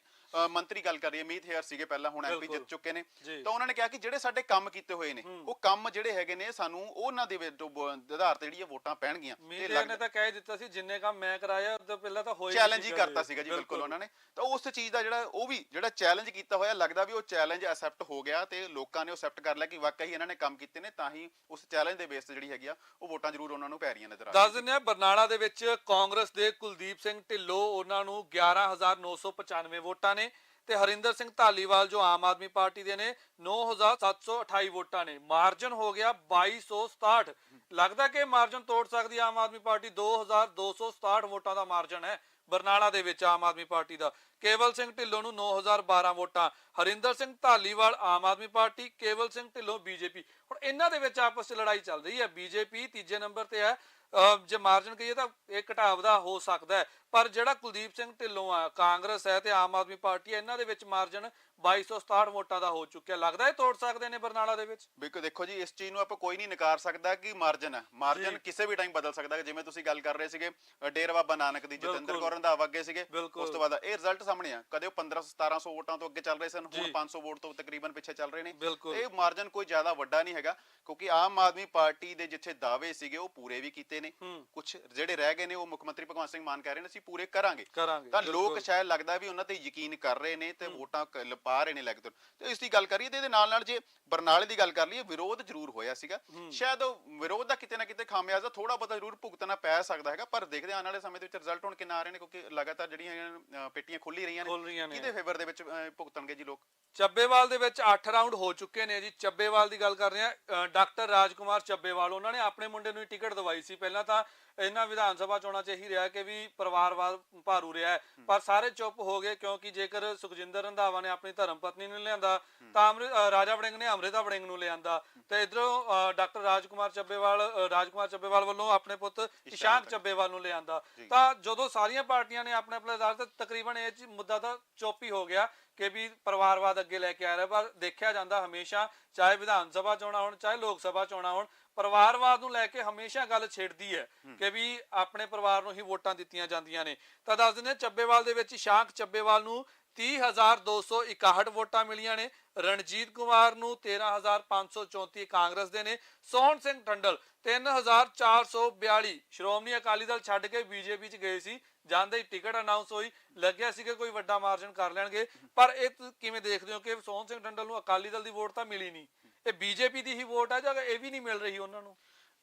B: ਮੰਤਰੀ ਗੱਲ ਕਰ ਰਹੀ ਮੀਤ ਹੇਅਰ ਸੀਗੇ ਪਹਿਲਾਂ ਹੁਣ ਐਮਪੀ। ਜਿੱਤ ਚੁੱਕੇ ਨੇ। ਤਾਂ ਉਹਨਾਂ ਨੇ ਕਿਹਾ ਕਿ ਜਿਹੜੇ ਸਾਡੇ ਕੰਮ ਕੀਤੇ ਹੋਏ ਨੇ। ਉਹ ਕੰਮ ਜਿਹੜੇ ਹੈਗੇ ਨੇ ਸਾਨੂੰ ਉਹਨਾਂ ਦੇ ਵਿੱਚ ਆਧਾਰ ਤੇ ਜਿਹੜੀਆਂ ਵੋਟਾਂ ਪੈਣਗੀਆਂ।
A: ਮੀਡੀਆ ਨੇ ਤਾਂ ਕਹਿ ਦਿੱਤਾ ਸੀ ਜਿੰਨੇ ਕੰਮ ਮੈਂ ਕਰਾਇਆ ਉਹ ਤੋਂ ਪਹਿਲਾਂ ਤਾਂ ਹੋਏ
B: ਚੈਲੰਜ ਹੀ ਕਰਤਾ ਸੀਗਾ ਜੀ ਬਿਲਕੁਲ ਉਹਨਾਂ ਨੇ। ਤਾਂ ਉਸ ਚੀਜ਼ ਦਾ ਜਿਹੜਾ ਉਹ ਵੀ ਜਿਹੜਾ ਚੈਲੰਜ ਕੀਤਾ ਹੋਇਆ ਲੱਗਦਾ ਵੀ ਉਹ ਚੈਲੰਜ ਅਸੈਪਟ ਹੋ ਗਿਆ ਤੇ ਲੋਕਾਂ ਨੇ ਉਹ ਅਸੈਪਟ ਕਰ ਲਿਆ ਕਿ ਵਾਕਈ ਇਹਨਾਂ ਨੇ ਕੰਮ ਕੀਤੇ ਨੇ ਤਾਂ ਹੀ ਉਸ ਚੈਲੰਜ ਦੇ ਬੇਸ ਤੇ ਜਿਹੜੀ ਹੈਗੀ ਆ ਉਹ ਵੋਟਾਂ ਜ਼ਰੂਰ ਉਹਨਾਂ ਨੂੰ ਪੈ ਰਹੀਆਂ ਨਜ਼ਰ ਆ
A: ਦੱਸ ਦਿੰਦੇ ਆ ਬਰਨਾਲਾ ਦੇ ਵਿੱਚ ਕਾਂਗਰਸ ਦੇ ਕੁਲਦੀਪ ਸਿੰਘ ਢਿੱਲੋਂ ਉਹਨਾਂ ਨੂੰ 11995 ਵੋਟਾਂ ਨੇ। ਤੇ ਹਰਿੰਦਰ ਸਿੰਘ ਧਾਲੀਵਾਲ ਜੋ ਆਮ ਆਦਮੀ ਪਾਰਟੀ ਦੇ ਨੇ 9728 ਵੋਟਾਂ ਨੇ। ਮਾਰਜਨ ਹੋ ਗਿਆ 2267 ਲੱਗਦਾ ਕਿ ਮਾਰਜਨ ਤੋੜ ਸਕਦੀ ਆਮ ਆਦਮੀ ਪਾਰਟੀ? 2267 ਵੋਟਾਂ ਦਾ ਮਾਰਜਨ ਹੈ ਬਰਨਾਲਾ ਦੇ ਵਿੱਚ ਆਮ ਆਦਮੀ ਪਾਰਟੀ ਦਾ। ਕੇਵਲ ਸਿੰਘ ਢਿੱਲੋਂ ਨੂੰ 9012 ਵੋਟਾਂ। Harinder Singh Dhaliwal Aam Aadmi party, Kewal Singh Dhillon BJP. ਹੁਣ ਇਹਨਾਂ ਦੇ ਵਿੱਚ ਆਪਸ ਵਿੱਚ ਲੜਾਈ ਚੱਲ ਰਹੀ ਹੈ। ਬੀਜੇਪੀ ਤੀਜੇ ਨੰਬਰ ਤੇ ਹੈ। ਜੇ ਮਾਰਜਨ ਕਹੀਏ ਤਾਂ ਇਹ ਘਟਾਵ ਦਾ ਹੋ ਸਕਦਾ ਹੈ। ਪਰ ਜਿਹੜਾ ਕੁਲਦੀਪ ਸਿੰਘ ਢਿੱਲੋਂ ਆ, ਕਾਂਗਰਸ ਹੈ ਤੇ ਆਮ ਆਦਮੀ ਪਾਰਟੀ ਹੈ, ਇਹਨਾਂ ਦੇ ਵਿੱਚ ਮਾਰਜਨ 2267 ਵੋਟਾਂ ਦਾ ਹੋ ਚੁੱਕਿਆ ਲੱਗਦਾ ਇਹ ਤੋੜ ਸਕਦੇ ਨੇ ਬਰਨਾਲਾ ਦੇ ਵਿੱਚ
B: ਬਿਲਕੁਲ ਦੇਖੋ ਜੀ ਇਸ ਚੀਜ਼ ਨੂੰ ਆਪਾਂ ਕੋਈ ਨਹੀਂ ਨਕਾਰ ਸਕਦਾ ਕਿ ਮਾਰਜਨ ਹੈ ਮਾਰਜਨ। ਕਿਸੇ ਵੀ ਟਾਈਮ ਬਦਲ ਸਕਦਾ ਹੈ ਜਿਵੇਂ ਤੁਸੀਂ ਗੱਲ ਕਰ ਰਹੇ ਸੀਗੇ ਡੇਰਾ ਬਾਬਾ ਨਾਨਕ ਦੀ ਜਤਿੰਦਰ। ਕੌਰ ਰੰਧਾਵਾ ਅੱਗੇ ਸੀਗੇ। ਉਸ ਤੋਂ ਬਾਅਦ ਇਹ ਰਿਜ਼ਲਟ ਸਾਹਮਣੇ ਆ ਕਦੇ ਉਹ 15 1700 ਵੋਟਾਂ ਤੋਂ ਅੱਗੇ ਚੱਲ ਰਹੇ ਸਨ ਹੁਣ
A: ਜੀ।
B: 500 ਵੋਟ ਤੋਂ ਤਕਰੀਬਨ ਪਿੱਛੇ ਚੱਲ ਰਹੇ ਨੇ। ਇਹ ਮਾਰਜਨ ਕੋਈ ਜ਼ਿਆਦਾ ਵੱਡਾ ਨਹੀਂ ਹੈਗਾ ਕਿਉਂਕਿ ਆਮ ਆਦਮੀ ਪਾਰਟੀ ਦੇ ਜਿੱਥੇ ਦਾਅਵੇ ਸੀਗੇ ਉਹ ਪੂਰੇ ਵੀ ਕੀਤੇ ਨੇ ਕੁਝ ਜਿਹੜੇ ਰਹਿ ਗਏ ਨੇ ਉਹ ਮੁੱਖ ਮੰਤਰੀ ਭਗਵੰਤ ਸਿੰਘ ਮਾਨ ਕਹਿ ਰਹੇ ਨੇ ਅਸੀਂ ਪੂਰੇ ਕਰਾਂਗੇ ਤਾਂ। ਲੋਕ ਸ਼ਾਇਦ ਲੱਗਦਾ ਵੀ ਉਹਨਾਂ ਤੇ ਯਕੀਨ ਕਰ ਰਹੇ ਨੇ ਤੇ ਵੋਟਾਂ ਪਾ ਰਹੇ ਨੇ ਲੱਗ ਤੋਂ ਇਸ ਦੀ ਗੱਲ ਕਰੀਏ ਤੇ ਇਹਦੇ ਨਾਲ ਨਾਲ ਜੇ ਬਰਨਾਲੇ ਦੀ ਗੱਲ ਕਰ ਲਈਏ ਵਿਰੋਧ ਜ਼ਰੂਰ ਹੋਇਆ ਸੀਗਾ। ਸ਼ਾਇਦ ਉਹ ਵਿਰੋਧ ਦਾ ਕਿਤੇ ਨਾ ਕਿਤੇ ਖਾਮਿਆਜ਼ਾ ਥੋੜਾ ਬਹੁਤਾ ਜ਼ਰੂਰ ਭੁਗਤਣਾ ਪੈ ਸਕਦਾ ਹੈਗਾ ਪਰ ਦੇਖਦੇ ਆਉਣ ਵਾਲੇ ਸਮੇਂ ਦੇ ਵਿੱਚ ਰਿਜ਼ਲਟ ਹੁਣ ਕਿੰਨਾ ਆ ਰਹੇ ਨੇ ਕਿਉਂਕਿ ਲਗਾਤਾਰ ਜਿਹੜੀਆਂ ਪੇਟੀਆਂ ਖੁੱਲੀ ਰਹੀਆਂ
A: ਨੇ।
B: ਕਿਹਦੇ ਫੇਵਰ ਦੇ ਵਿੱਚ ਭੁਗਤਣਗੇ ਜੀ ਲੋਕ?
A: ਚੱਬੇਵਾਲ ਦੇ ਵਿੱਚ 8 ਰਾਉਂਡ ਹੋ ਚੁੱਕੇ ਨੇ ਜੀ। ਚੱਬੇਵਾਲ ਦੀ ਗੱਲ ਕਰ ਰਹੇ ਆ ਡਾਕਟਰ ਰਾਜਕੁਮਾਰ ਚੱਬੇਵਾਲ ਉਹਨਾਂ ਨੇ ਆਪਣੇ ਮੁੰਡੇ ਨੂੰ ਹੀ ਟਿਕਟ ਦਵਾਈ ਸੀ। ਪਹਿਲਾਂ ਤਾਂ ਇਹਨਾਂ ਵਿਧਾਨ ਸਭਾ ਚੋਣਾਂ 'ਚ ਇਹੀ ਰਿਹਾ ਕਿ ਵੀ ਪਰਿਵਾਰਵਾਦ ਭਾਰੂ ਰਿਹਾ। ਪਰ ਸਾਰੇ ਚੁੱਪ ਹੋ ਗਏ ਕਿਉਂਕਿ ਜੇਕਰ ਸੁਖਜਿੰਦਰ ਰੰਧਾਵਾ ਨੇ ਆਪਣੀ ਧਰਮ ਪਤਨੀ ਨੂੰ ਲਿਆਂਦਾ ਤਾਂ ਰਾਜਾ ਵੜਿੰਗ ਨੇ ਅੰਮ੍ਰਿਤਾ ਵੜਿੰਗ ਨੂੰ ਲਿਆਂਦਾ। ਤੇ ਇਧਰੋਂ ਡਾਕਟਰ ਰਾਜਕੁਮਾਰ ਚੱਬੇਵਾਲ ਰਾਜਕੁਮਾਰ ਚੱਬੇਵਾਲ ਵੱਲੋਂ ਆਪਣੇ ਪੁੱਤ ਇਸ਼ਾਂਕ ਚੱਬੇਵਾਲ ਨੂੰ ਲਿਆਂਦਾ। ਤਾਂ ਜਦੋਂ ਸਾਰੀਆਂ ਪਾਰਟੀਆਂ ਨੇ ਆਪਣੇ ਆਪਣੇ ਆਧਾਰ ਤੇ ਤਕਰੀਬਨ ਇਹ ਚੀ- ਮੁੱਦਾ ਤਾਂ ਚੁੱਪ ਹੀ ਹੋ ਗਿਆ ਕਿ ਵੀ ਪਰਿਵਾਰਵਾਦ ਅੱਗੇ ਲੈ ਕੇ ਆ ਰਿਹਾ। ਪਰ ਦੇਖਿਆ ਜਾਂਦਾ ਹਮੇਸ਼ਾ ਚਾਹੇ ਵਿਧਾਨ ਸਭਾ ਚੋਣਾਂ ਹੋਣ ਚਾਹੇ ਲੋਕ ਸਭਾ ਚੋਣਾਂ ਹੋਣ ਪਰਿਵਾਰਵਾਦ ਨੂੰ ਲੈ ਕੇ ਹਮੇਸ਼ਾ ਗੱਲ ਛੇੜਦੀ ਹੈ ਕਿ ਵੀ ਆਪਣੇ ਪਰਿਵਾਰ ਨੂੰ ਹੀ ਵੋਟਾਂ ਦਿੱਤੀਆਂ ਜਾਂਦੀਆਂ ਨੇ। ਤਾਂ ਦੱਸ ਦਿੰਦੇ ਚੱਬੇਵਾਲ ਦੇ ਵਿੱਚ ਸ਼ਾਂਕ ਚੱਬੇਵਾਲ ਨੂੰ 30261 ਵੋਟਾਂ ਮਿਲੀਆਂ ਨੇ। ਰਣਜੀਤ ਕੁਮਾਰ ਨੂੰ 13534 ਕਾਂਗਰਸ ਦੇ ਨੇ। ਸੋਹਣ ਸਿੰਘ ਟੰਡਲ 3442 ਸ਼੍ਰੋਮਣੀ ਅਕਾਲੀ ਦਲ ਛੱਡ ਕੇ ਬੀਜੇਪੀ ਚ ਗਏ ਸੀ। ਜਾਂਦੇ ਹੀ ਟਿਕਟ ਅਨਾਉਂਸ ਹੋਈ। ਲੱਗਿਆ ਸੀ ਕਿ ਕੋਈ ਵੱਡਾ ਮਾਰਜਨ ਕਰ ਲੈਣਗੇ। ਪਰ ਇਹ ਕਿਵੇਂ ਦੇਖਦੇ ਹੋ ਕਿ ਸੋਹਣ ਸਿੰਘ ਟੰਡਲ ਨੂੰ ਅਕਾਲੀ ਦਲ ਦੀ ਵੋਟ ਤਾਂ ਮਿਲੀ ਨਹੀਂ? ਇਹ ਬੀਜੇਪੀ ਦੀ ਹੀ ਵੋਟ ਹੈ ਜਾਂ ਇਹ ਵੀ ਨਹੀਂ ਮਿਲ ਰਹੀ ਉਹਨਾਂ ਨੂੰ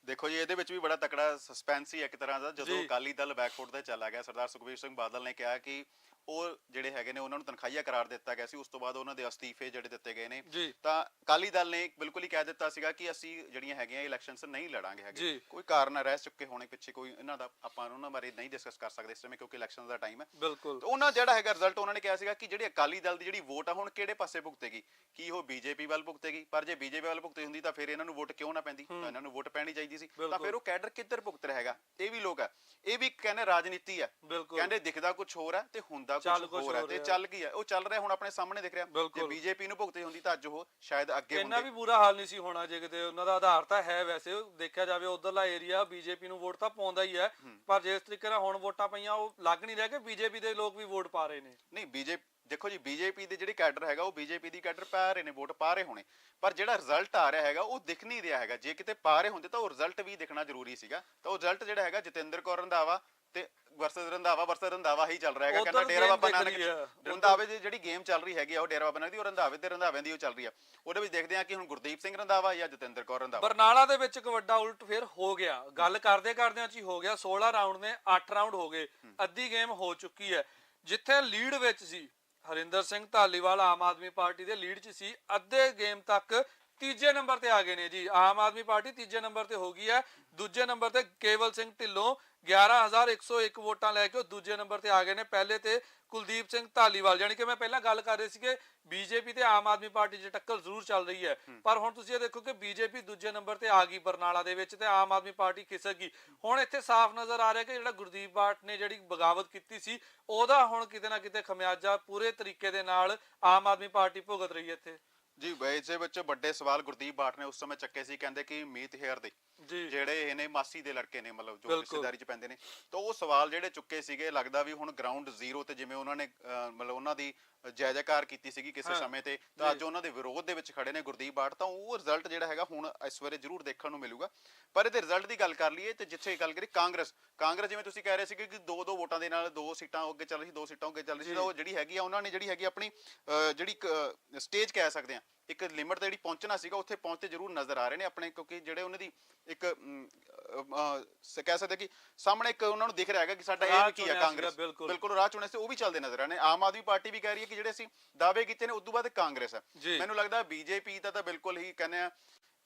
B: ਦੇਖੋ ਜੀ ਇਹਦੇ ਵਿੱਚ ਵੀ ਬੜਾ ਤਕੜਾ ਸਸਪੈਂਸ ਹੀ ਹੈ ਇੱਕ ਤਰ੍ਹਾਂ ਦਾ ਜਦੋਂ। ਅਕਾਲੀ ਦਲ ਬੈਕਫੁੱਟ ਤੇ ਚਲਾ ਗਿਆ ਸਰਦਾਰ ਸੁਖਬੀਰ ਸਿੰਘ ਬਾਦਲ ਨੇ ਕਿਹਾ ਕਿ ਉਹ ਜਿਹੜੇ ਹੈਗੇ ਨੇ ਉਹਨਾਂ ਨੂੰ ਤਨਖਾਹੀਆ ਕਰਾਰ ਦਿੱਤਾ ਗਿਆ ਸੀ। ਉਸ ਤੋਂ ਬਾਅਦ ਉਹਨਾਂ ਦੇ ਅਸਤੀਫੇ ਜਿਹੜੇ ਦਿੱਤੇ ਗਏ ਨੇ। ਤਾਂ ਅਕਾਲੀ ਦਲ ਨੇ ਬਿਲਕੁਲ ਹੀ ਕਹਿ ਦਿੱਤਾ ਸੀਗਾ ਕਿ ਅਸੀਂ ਜਿਹੜੀਆਂ ਹੈਗੀਆਂ ਇਲੈਕਸ਼ਨਸ ਨਹੀਂ ਲੜਾਂਗੇ ਹੈਗੇ। ਕੋਈ ਕਾਰਨ ਰਹਿ ਚੁੱਕੇ ਹੋਣੇ ਪਿੱਛੇ ਕੋਈ ਇਹਨਾਂ ਦਾ ਆਪਾਂ ਉਹਨਾਂ ਬਾਰੇ ਨਹੀਂ ਡਿਸਕਸ ਕਰ ਸਕਦੇ ਇਸ ਸਮੇਂ ਕਿਉਂਕਿ ਇਲੈਕਸ਼ਨ ਦਾ ਟਾਈਮ ਹੈ।
A: ਬਿਲਕੁਲ।
B: ਤੇ ਉਹਨਾਂ ਜਿਹੜਾ ਹੈਗਾ ਰਿਜ਼ਲਟ ਉਹਨਾਂ ਨੇ ਕਿਹਾ ਸੀਗਾ ਕਿ ਜਿਹੜੀ ਅਕਾਲੀ ਦਲ ਦੀ ਜਿਹੜੀ ਵੋਟ ਆ ਹੁਣ ਕਿਹੜੇ ਪਾਸੇ ਭੁਗਤੇਗੀ? ਕੀ ਉਹ ਬੀਜੇਪੀ ਵੱਲ ਭੁਗਤੇਗੀ? ਪਰ ਜੇ ਬੀਜੇਪੀ ਵੱਲ ਭੁਗਤੀ ਹੁੰਦੀ ਤਾਂ ਫਿਰ ਇਹਨਾਂ ਨੂੰ ਵੋਟ ਕਿਉਂ ਨਾ ਪੈਂਦੀ? ਇਹਨਾਂ ਨੂੰ ਵੋਟ ਪੈਣੀ ਚਾਹੀਦੀ ਸੀ। ਤਾਂ। ਫਿਰ ਉਹ ਕੈਡਰ ਕਿੱਧਰ ਭੁਗਤ ਰਿਹਾ ਹੈਗਾ? ਇਹ ਵੀ ਲੋਕ ਆ। ਇਹ ਵੀ ਕਹਿੰਦੇ ਰਾਜਨੀਤੀ ਹੈ
A: ਬਿਲਕੁਲ।
B: ਕਹਿੰਦੇ ਦਿਖਦਾ ਕੁਝ ਹੋਰ ਹੈ ਤੇ ਹੁੰਦਾ ਕੁਝ ਹੋਰ ਹੈ ਤੇ। ਚੱਲ ਕੀ ਹੈ ਉਹ ਚੱਲ ਰਿਹਾ ਹੁਣ ਆਪਣੇ ਸਾਹਮਣੇ ਦਿਖ ਰਿਹਾ। ਜੇ। ਬੀਜੇਪੀ ਨੂੰ ਭੁਗਤੀ ਹੁੰਦੀ ਤਾਂ ਅੱਜ ਉਹ ਸ਼ਾਇਦ ਅੱਗੇ
A: ਇੰਨਾ
B: ਹੁੰਦੇ।
A: ਵੀ ਬੁਰਾ ਹਾਲ ਨਹੀਂ ਸੀ ਹੋਣਾ ਜੇ ਕਿਤੇ। ਉਹਨਾਂ ਦਾ ਆਧਾਰ ਤਾਂ ਹੈ ਵੈਸੇ। ਦੇਖਿਆ ਜਾਵੇ ਉਧਰਲਾ ਏਰੀਆ ਬੀਜੇਪੀ ਨੂੰ ਵੋਟ ਤਾਂ ਪਾਉਂਦਾ ਹੀ ਹੈ। ਪਰ ਜਿਸ ਤਰੀਕੇ ਨਾਲ ਹੁਣ ਵੋਟਾਂ ਪਈਆਂ ਉਹ ਲੱਗ ਨਹੀਂ ਰਿਹਾ ਕਿ ਬੀਜੇਪੀ ਦੇ ਲੋਕ ਵੀ ਵੋਟ ਪਾ ਰਹੇ ਨੇ।
B: ਨਹੀਂ ਬੀਜੇਪੀ ਦੇਖੋ ਜੀ ਬੀਜੇਪੀ ਦੇ ਜਿਹੜੀ ਕੈਡਰ ਹੈਗਾ ਉਹ ਬੀਜੇਪੀ ਦੀ ਕੈਡਰ ਪਾ ਰਹੇ ਨੇ ਵੋਟ ਪਾ ਰਹੇ ਹੋਣੇ। ਪਰ ਜਿਹੜਾ ਰਿਜ਼ਲਟ ਆ ਰਿਹਾ ਹੈਗਾ ਉਹ ਦਿਖ ਨਹੀਂ ਰਿਹਾ ਹੈਗਾ। ਜੇ ਕਿਤੇ ਪਾ ਰਹੇ ਹੁੰਦੇ ਤਾਂ ਉਹ ਰਿਜ਼ਲਟ ਵੀ ਦਿਖਣਾ ਜ਼ਰੂਰੀ ਸੀਗਾ। ਤਾਂ ਉਹ ਰਿਜ਼ਲਟ ਜਿਹੜਾ ਹੈਗਾ ਜਤਿੰਦਰ ਕੌਰ ਰੰਧਾਵਾ ਤੇ ਵਰਸਸ ਰੰਧਾਵਾ ਵਰਸਸ ਰੰਧਾਵਾ ਹੀ ਚੱਲ ਰਿਹਾ ਹੈਗਾ। ਕਹਿੰਦਾ ਡੇਰਾ ਬਾਬਾ ਨਾਨਕ। ਰੰਧਾਵੇ ਦੀ ਜਿਹੜੀ ਗੇਮ ਚੱਲ ਰਹੀ ਹੈਗੀ ਆ ਉਹ ਡੇਰਾ ਬਾਬਾ ਨਾਨਕ ਦੀ ਉਹ ਰੰਧਾਵੇ ਤੇ ਰੰਧਾਵਿਆਂ ਦੀ ਉਹ ਚੱਲ ਰਹੀ ਆ। ਉਹਦੇ ਵਿੱਚ ਦੇਖਦੇ ਆ ਕਿ ਹੁਣ ਗੁਰਦੀਪ ਸਿੰਘ ਰੰਧਾਵਾ ਜਾਂ ਜਤਿੰਦਰ ਕੌਰ ਰੰਧਾਵਾ।
A: ਬਰਨਾਲਾ ਦੇ ਵਿੱਚ ਇੱਕ ਵੱਡਾ ਉਲਟ ਫੇਰ ਹੋ ਗਿਆ। ਗੱਲ ਕਰਦੇ ਕਰਦਿਆਂ ਚ ਹੀ ਹੋ ਗਿਆ। 16 ਰਾਉਂਡ ਨੇ 8 ਰਾਉਂਡ ਹੋ ਗਏ। ਅੱਧੀ ਗੇਮ ਹੋ ਚੁੱਕੀ ਹੈ। ਜਿੱਥੇ ਲੀਡ ਵਿੱਚ ਸੀ ਹਰਿੰਦਰ ਸਿੰਘ ਧਾਲੀਵਾਲ ਆਮ ਆਦਮੀ ਪਾਰਟੀ ਦੇ ਲੀਡ 'ਚ ਸੀ। ਅੱਧੇ ਗੇਮ ਤੱਕ ਤੀਜੇ ਨੰਬਰ ਤੇ ਆ ਗਏ ਨੇ ਜੀ। ਆਮ ਆਦਮੀ ਪਾਰਟੀ ਤੀਜੇ ਨੰਬਰ ਤੇ ਹੋ ਗਈ ਹੈ। ਦੂਜੇ ਨੰਬਰ ਤੇ ਕੇਵਲ ਸਿੰਘ ਢਿੱਲੋਂ 11101 ਵੋਟਾਂ ਲੈ ਕੇ ਦੂਜੇ ਨੰਬਰ ਤੇ ਆ ਗਏ ਨੇ। ਪਹਿਲੇ ਤੇ ਕੁਲਦੀਪ ਸਿੰਘ ਧਾਲੀਵਾਲ ਯਾਨੀ ਕਿ ਮੈਂ ਪਹਿਲਾਂ ਗੱਲ ਕਰ ਰਹੀ ਸੀ ਕਿ ਬੀਜੇਪੀ ਤੇ ਆਮ ਆਦਮੀ ਪਾਰਟੀ 'ਚ ਟੱਕਰ ਜ਼ਰੂਰ ਚੱਲ ਰਹੀ ਹੈ। ਪਰ ਹੁਣ ਤੁਸੀਂ ਇਹ ਦੇਖੋ ਕਿ ਬੀਜੇਪੀ ਦੂਜੇ ਨੰਬਰ ਤੇ ਆ ਗਈ ਬਰਨਾਲਾ ਦੇ ਵਿੱਚ ਤੇ ਆਮ ਆਦਮੀ ਪਾਰਟੀ ਖਿਸਕ ਗਈ। ਹੁਣ ਇੱਥੇ ਸਾਫ਼ ਨਜ਼ਰ ਆ ਰਿਹਾ ਕਿ ਜਿਹੜਾ ਗੁਰਦੀਪ ਬਾਟ ਨੇ ਜਿਹੜੀ ਬਗਾਵਤ ਕੀਤੀ ਸੀ ਉਹਦਾ ਹੁਣ ਕਿਤੇ ਨਾ ਕਿਤੇ ਖਮਿਆਜਾ ਪੂਰੇ ਤਰੀਕੇ ਦੇ ਨਾਲ ਆਮ ਆਦਮੀ ਪਾਰਟੀ ਭੁਗਤ ਰਹੀ ਹੈ ਇੱਥੇ।
B: ਜੀ ਦੇ ਵਿੱਚ ਵੱਡੇ ਸਵਾਲ ਗੁਰਦੀਪ ਬਾਠ ਨੇ ਉਸ ਸਮੇਂ ਚੱਕੇ ਸੀ ਕਹਿੰਦੇ ਕਿ ਮੀਤ ਹੇਅਰ ਦੇ
A: ਜੀ
B: ਜਿਹੜੇ ਇਹਨੇ ਮਾਸੀ ਦੇ ਲੜਕੇ ਨੇ ਮਤਲਬ ਜੋ
A: ਬਿਲਕੁਲ।
B: ਰਿਸ਼ਤੇਦਾਰੀ ਚ ਪੈਂਦੇ ਨੇ ਤਾਂ ਉਹ ਸਵਾਲ ਜਿਹੜੇ ਚੁੱਕੇ ਸੀਗੇ ਲੱਗਦਾ ਵੀ ਹੁਣ ਗਰਾਊਂਡ ਜ਼ੀਰੋ ਤੇ ਜਿਵੇਂ ਉਹਨਾਂ ਨੇ ਅਹ, ਮਤਲਬ ਉਹਨਾਂ ਦੀ ਜੈ ਜੈਕਾਰ ਕੀਤੀ ਸੀਗੀ ਕਿਸੇ ਸਮੇਂ ਤੇ ਤਾਂ ਅੱਜ ਉਹਨਾਂ ਦੇ ਵਿਰੋਧ ਦੇ ਵਿੱਚ ਖੜੇ ਨੇ ਗੁਰਦੀਪ ਬਾਠ ਤਾਂ ਉਹ ਰਿਜ਼ਲਟ ਜਿਹੜਾ ਹੈਗਾ ਹੁਣ ਇਸ ਵਾਰੇ ਜ਼ਰੂਰ ਦੇਖਣ ਨੂੰ ਮਿਲੂਗਾ। ਪਰ ਇਹਦੇ ਰਿਜ਼ਲਟ ਦੀ ਗੱਲ ਕਰ ਲਈਏ ਤੇ ਜਿੱਥੇ ਗੱਲ ਕਰੀ ਕਾਂਗਰਸ ਕਾਂਗਰਸ ਜਿਵੇਂ ਤੁਸੀਂ ਕਹਿ ਰਹੇ ਸੀਗੇ ਕਿ ਦੋ ਦੋ ਵੋਟਾਂ ਦੇ ਨਾਲ ਦੋ ਸੀਟਾਂ ਅੱਗੇ ਚੱਲ ਰਹੀ ਸੀ ਦੋ ਸੀਟਾਂ ਅੱਗੇ ਚੱਲ ਰਹੀ ਸੀ ਤਾਂ ਉਹ ਜਿਹੜੀ ਹੈਗੀ ਆ ਉਹਨਾਂ ਨੇ ਜਿਹੜੀ ਹੈਗੀ ਆਪਣੀ ਜਿਹੜੀ ਸਟੇਜ ਕਹਿ ਸਕਦੇ ਆ ਇੱਕ ਲਿਮਟ ਤੇ ਜਿਹੜੀ ਪਹੁੰਚਣਾ ਸੀਗਾ ਉੱਥੇ ਪਹੁੰਚਦੇ ਜ਼ਰੂਰ ਨਜ਼ਰ ਆ ਰਹੇ ਨੇ ਆਪਣੇ ਕਿਉਂਕਿ ਜਿਹੜੇ ਉਹਨਾਂ ਦੀ ਇੱਕ ਸ- ਕਹਿ ਸਕਦੇ ਕਿ ਸਾਹਮਣੇ ਇੱਕ ਉਹਨਾਂ ਨੂੰ ਦਿਖ ਰਿਹਾ ਹੈਗਾ ਕਿ ਸਾਡਾ ਇਹ ਕੀ ਹੈ
A: ਚੁਣਿਆ
B: ਕਾਂਗਰਸ
A: ਬਿਲਕੁਲ।
B: ਰਾਹ ਚੁਣੇ ਸੀ ਉਹ ਵੀ ਚੱਲਦੇ ਨਜ਼ਰ ਆ ਰਹੇ ਨੇ ਆਮ ਆਦਮੀ ਪਾਰਟੀ ਵੀ ਕਹਿ ਰਹੀ ਹੈ ਕਿ ਜਿਹੜੇ ਅਸੀਂ ਦਾਅਵੇ ਕੀਤੇ ਨੇ ਉਸ ਤੋਂ ਬਾਅਦ ਕਾਂਗਰਸ ਹੈ। ਮੈਨੂੰ ਲੱਗਦਾ ਬੀਜੇਪੀ ਦਾ ਤਾਂ ਬਿਲਕੁਲ ਹੀ ਕਹਿੰਦੇ ਆ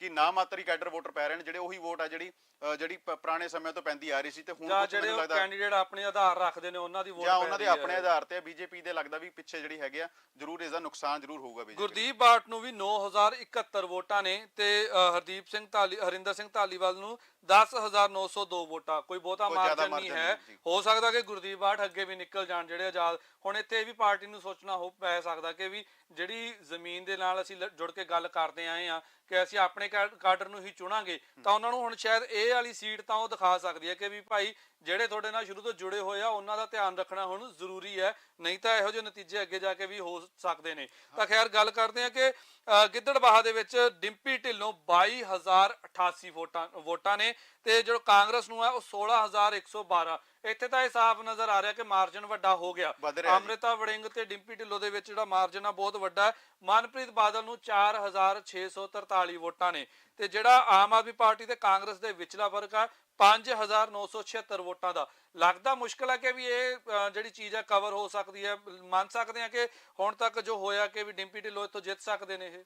B: ਕਿ ਨਾ ਮਾਤਰ ਕੈਡਰ ਵੋਟਰ ਪੈ ਰਹੇ ਨੇ ਜਿਹੜੇ ਉਹੀ ਵੋਟ ਆ ਜਿਹੜੀ ਜਿਹੜੀ ਪੁਰਾਣੇ ਸਮੇਂ ਤੋਂ ਪੈਂਦੀ ਆ ਰਹੀ ਸੀ ਤੇ ਹੁਣ
A: ਜਿਹੜੇ
B: ਮੈਨੂੰ ਲੱਗਦਾ
A: ਕੈਂਡੀਡੇਟ ਆਪਣੇ ਆਧਾਰ ਰੱਖਦੇ ਨੇ ਉਹਨਾਂ ਦੀ ਵੋਟ
B: ਜਾਂ ਉਹਨਾਂ ਦੇ। ਆਪਣੇ ਆਧਾਰ ਤੇ ਬੀਜੇਪੀ ਦੇ ਲੱਗਦਾ ਵੀ ਪਿੱਛੇ ਜਿਹੜੀ ਹੈਗੇ ਆ ਜ਼ਰੂਰ ਇਸ ਦਾ ਨੁਕਸਾਨ ਜ਼ਰੂਰ ਹੋਊਗਾ ਬੀਜੇਪੀ
A: ਗੁਰਦੀਪ ਬਾਟ ਨੂੰ ਵੀ 9071 ਵੋਟਾਂ ਨੇ ਤੇ ਹਰਦੀਪ ਸਿੰਘ ਧਾਲੀ ਹਰਿੰਦਰ ਸਿੰਘ ਧਾਲੀਵਾਲ ਨੂੰ 10902 ਵੋਟਾਂ ਕੋਈ ਬਹੁਤਾ ਮਾਰਜਨ ਨਹੀਂ ਹੈ। ਹੋ ਸਕਦਾ ਕਿ ਗੁਰਦੀਪ ਬਾਟ ਅੱਗੇ ਵੀ ਨਿਕਲ ਜਾਣ ਜਿਹੜੇ ਆਜ਼ਾਦ ਹੁਣ ਇੱਥੇ ਇਹ ਵੀ ਪਾਰਟੀ ਨੂੰ ਸੋਚਣਾ ਹੋ ਪੈ ਸਕਦਾ ਕਿ ਵੀ ਜਿਹੜੀ ਜ਼ਮੀਨ ਦੇ ਨਾਲ ਅਸੀਂ ਜੁੜ ਕੇ ਗੱਲ ਕਰਦੇ ਆਏ ਆ ਕਿ ਅਸੀਂ ਆਪਣੇ ਕਾਡਰ ਨੂੰ ਹੀ ਚੁਣਾਂਗੇ ਤਾਂ ਉਹਨਾਂ ਨੂੰ ਹੁਣ ਸ਼ਾਇਦ ਇਹ ਵਾਲੀ ਸੀਟ ਤਾਂ ਉਹ ਦਿਖਾ ਸਕਦੀ ਹੈ ਕਿ ਵੀ ਭਾਈ ਜਿਹੜੇ ਤੁਹਾਡੇ ਨਾਲ ਸ਼ੁਰੂ ਤੋਂ ਜੁੜੇ ਹੋਏ ਆ ਉਹਨਾਂ ਦਾ ਧਿਆਨ ਰੱਖਣਾ ਹੁਣ ਜ਼ਰੂਰੀ ਹੈ ਨਹੀਂ ਤਾਂ ਇਹੋ ਜਿਹੇ ਨਤੀਜੇ ਅੱਗੇ ਜਾ ਕੇ ਵੀ ਹੋ ਸਕਦੇ ਨੇ। ਤਾਂ ਖੈਰ ਗੱਲ ਕਰਦੇ ਆ ਕਿ ਅ, ਗਿੱਦੜਬਾਹਾ ਦੇ ਵਿੱਚ ਡਿੰਪੀ ਢਿੱਲੋਂ 22088 ਵੋਟਾਂ ਵੋਟਾਂ ਨੇ ਤੇ ਜੋ ਕਾਂਗਰਸ ਨੂੰ ਹੈ ਉਹ 16112 ਇੱਥੇ ਤਾਂ ਇਹ ਸਾਫ਼ ਨਜ਼ਰ ਆ ਰਿਹਾ ਕਿ ਮਾਰਜਨ ਵੱਡਾ ਹੋ ਗਿਆ।
B: ਵੱਧ ਰਿਹਾ ਜੀ।
A: ਅੰਮ੍ਰਿਤਾ ਵੜਿੰਗ ਤੇ ਡਿੰਪੀ ਢਿੱਲੋਂ ਦੇ ਵਿੱਚ ਜਿਹੜਾ ਮਾਰਜਨ ਆ ਬਹੁਤ ਵੱਡਾ ਹੈ। ਮਨਪ੍ਰੀਤ ਬਾਦਲ ਨੂੰ 4643 ਵੋਟਾਂ ਨੇ ਤੇ ਜਿਹੜਾ ਆਮ ਆਦਮੀ ਪਾਰਟੀ ਤੇ ਕਾਂਗਰਸ ਦੇ ਵਿਚਲਾ ਫ਼ਰਕ ਆ 5976 ਵੋਟਾਂ ਦਾ। ਲੱਗਦਾ ਮੁਸ਼ਕਲ ਹੈ ਕਿ ਵੀ ਇਹ ਅ, ਜਿਹੜੀ ਚੀਜ਼ ਹੈ ਕਵਰ ਹੋ ਸਕਦੀ ਹੈ। ਮੰਨ ਸਕਦੇ ਆ ਕਿ ਹੁਣ ਤੱਕ ਜੋ ਹੋਇਆ ਕਿ ਵੀ ਡਿੰਪੀ ਢਿੱਲੋਂ ਇੱਥੋਂ ਜਿੱਤ ਸਕਦੇ ਨੇ ਇਹ।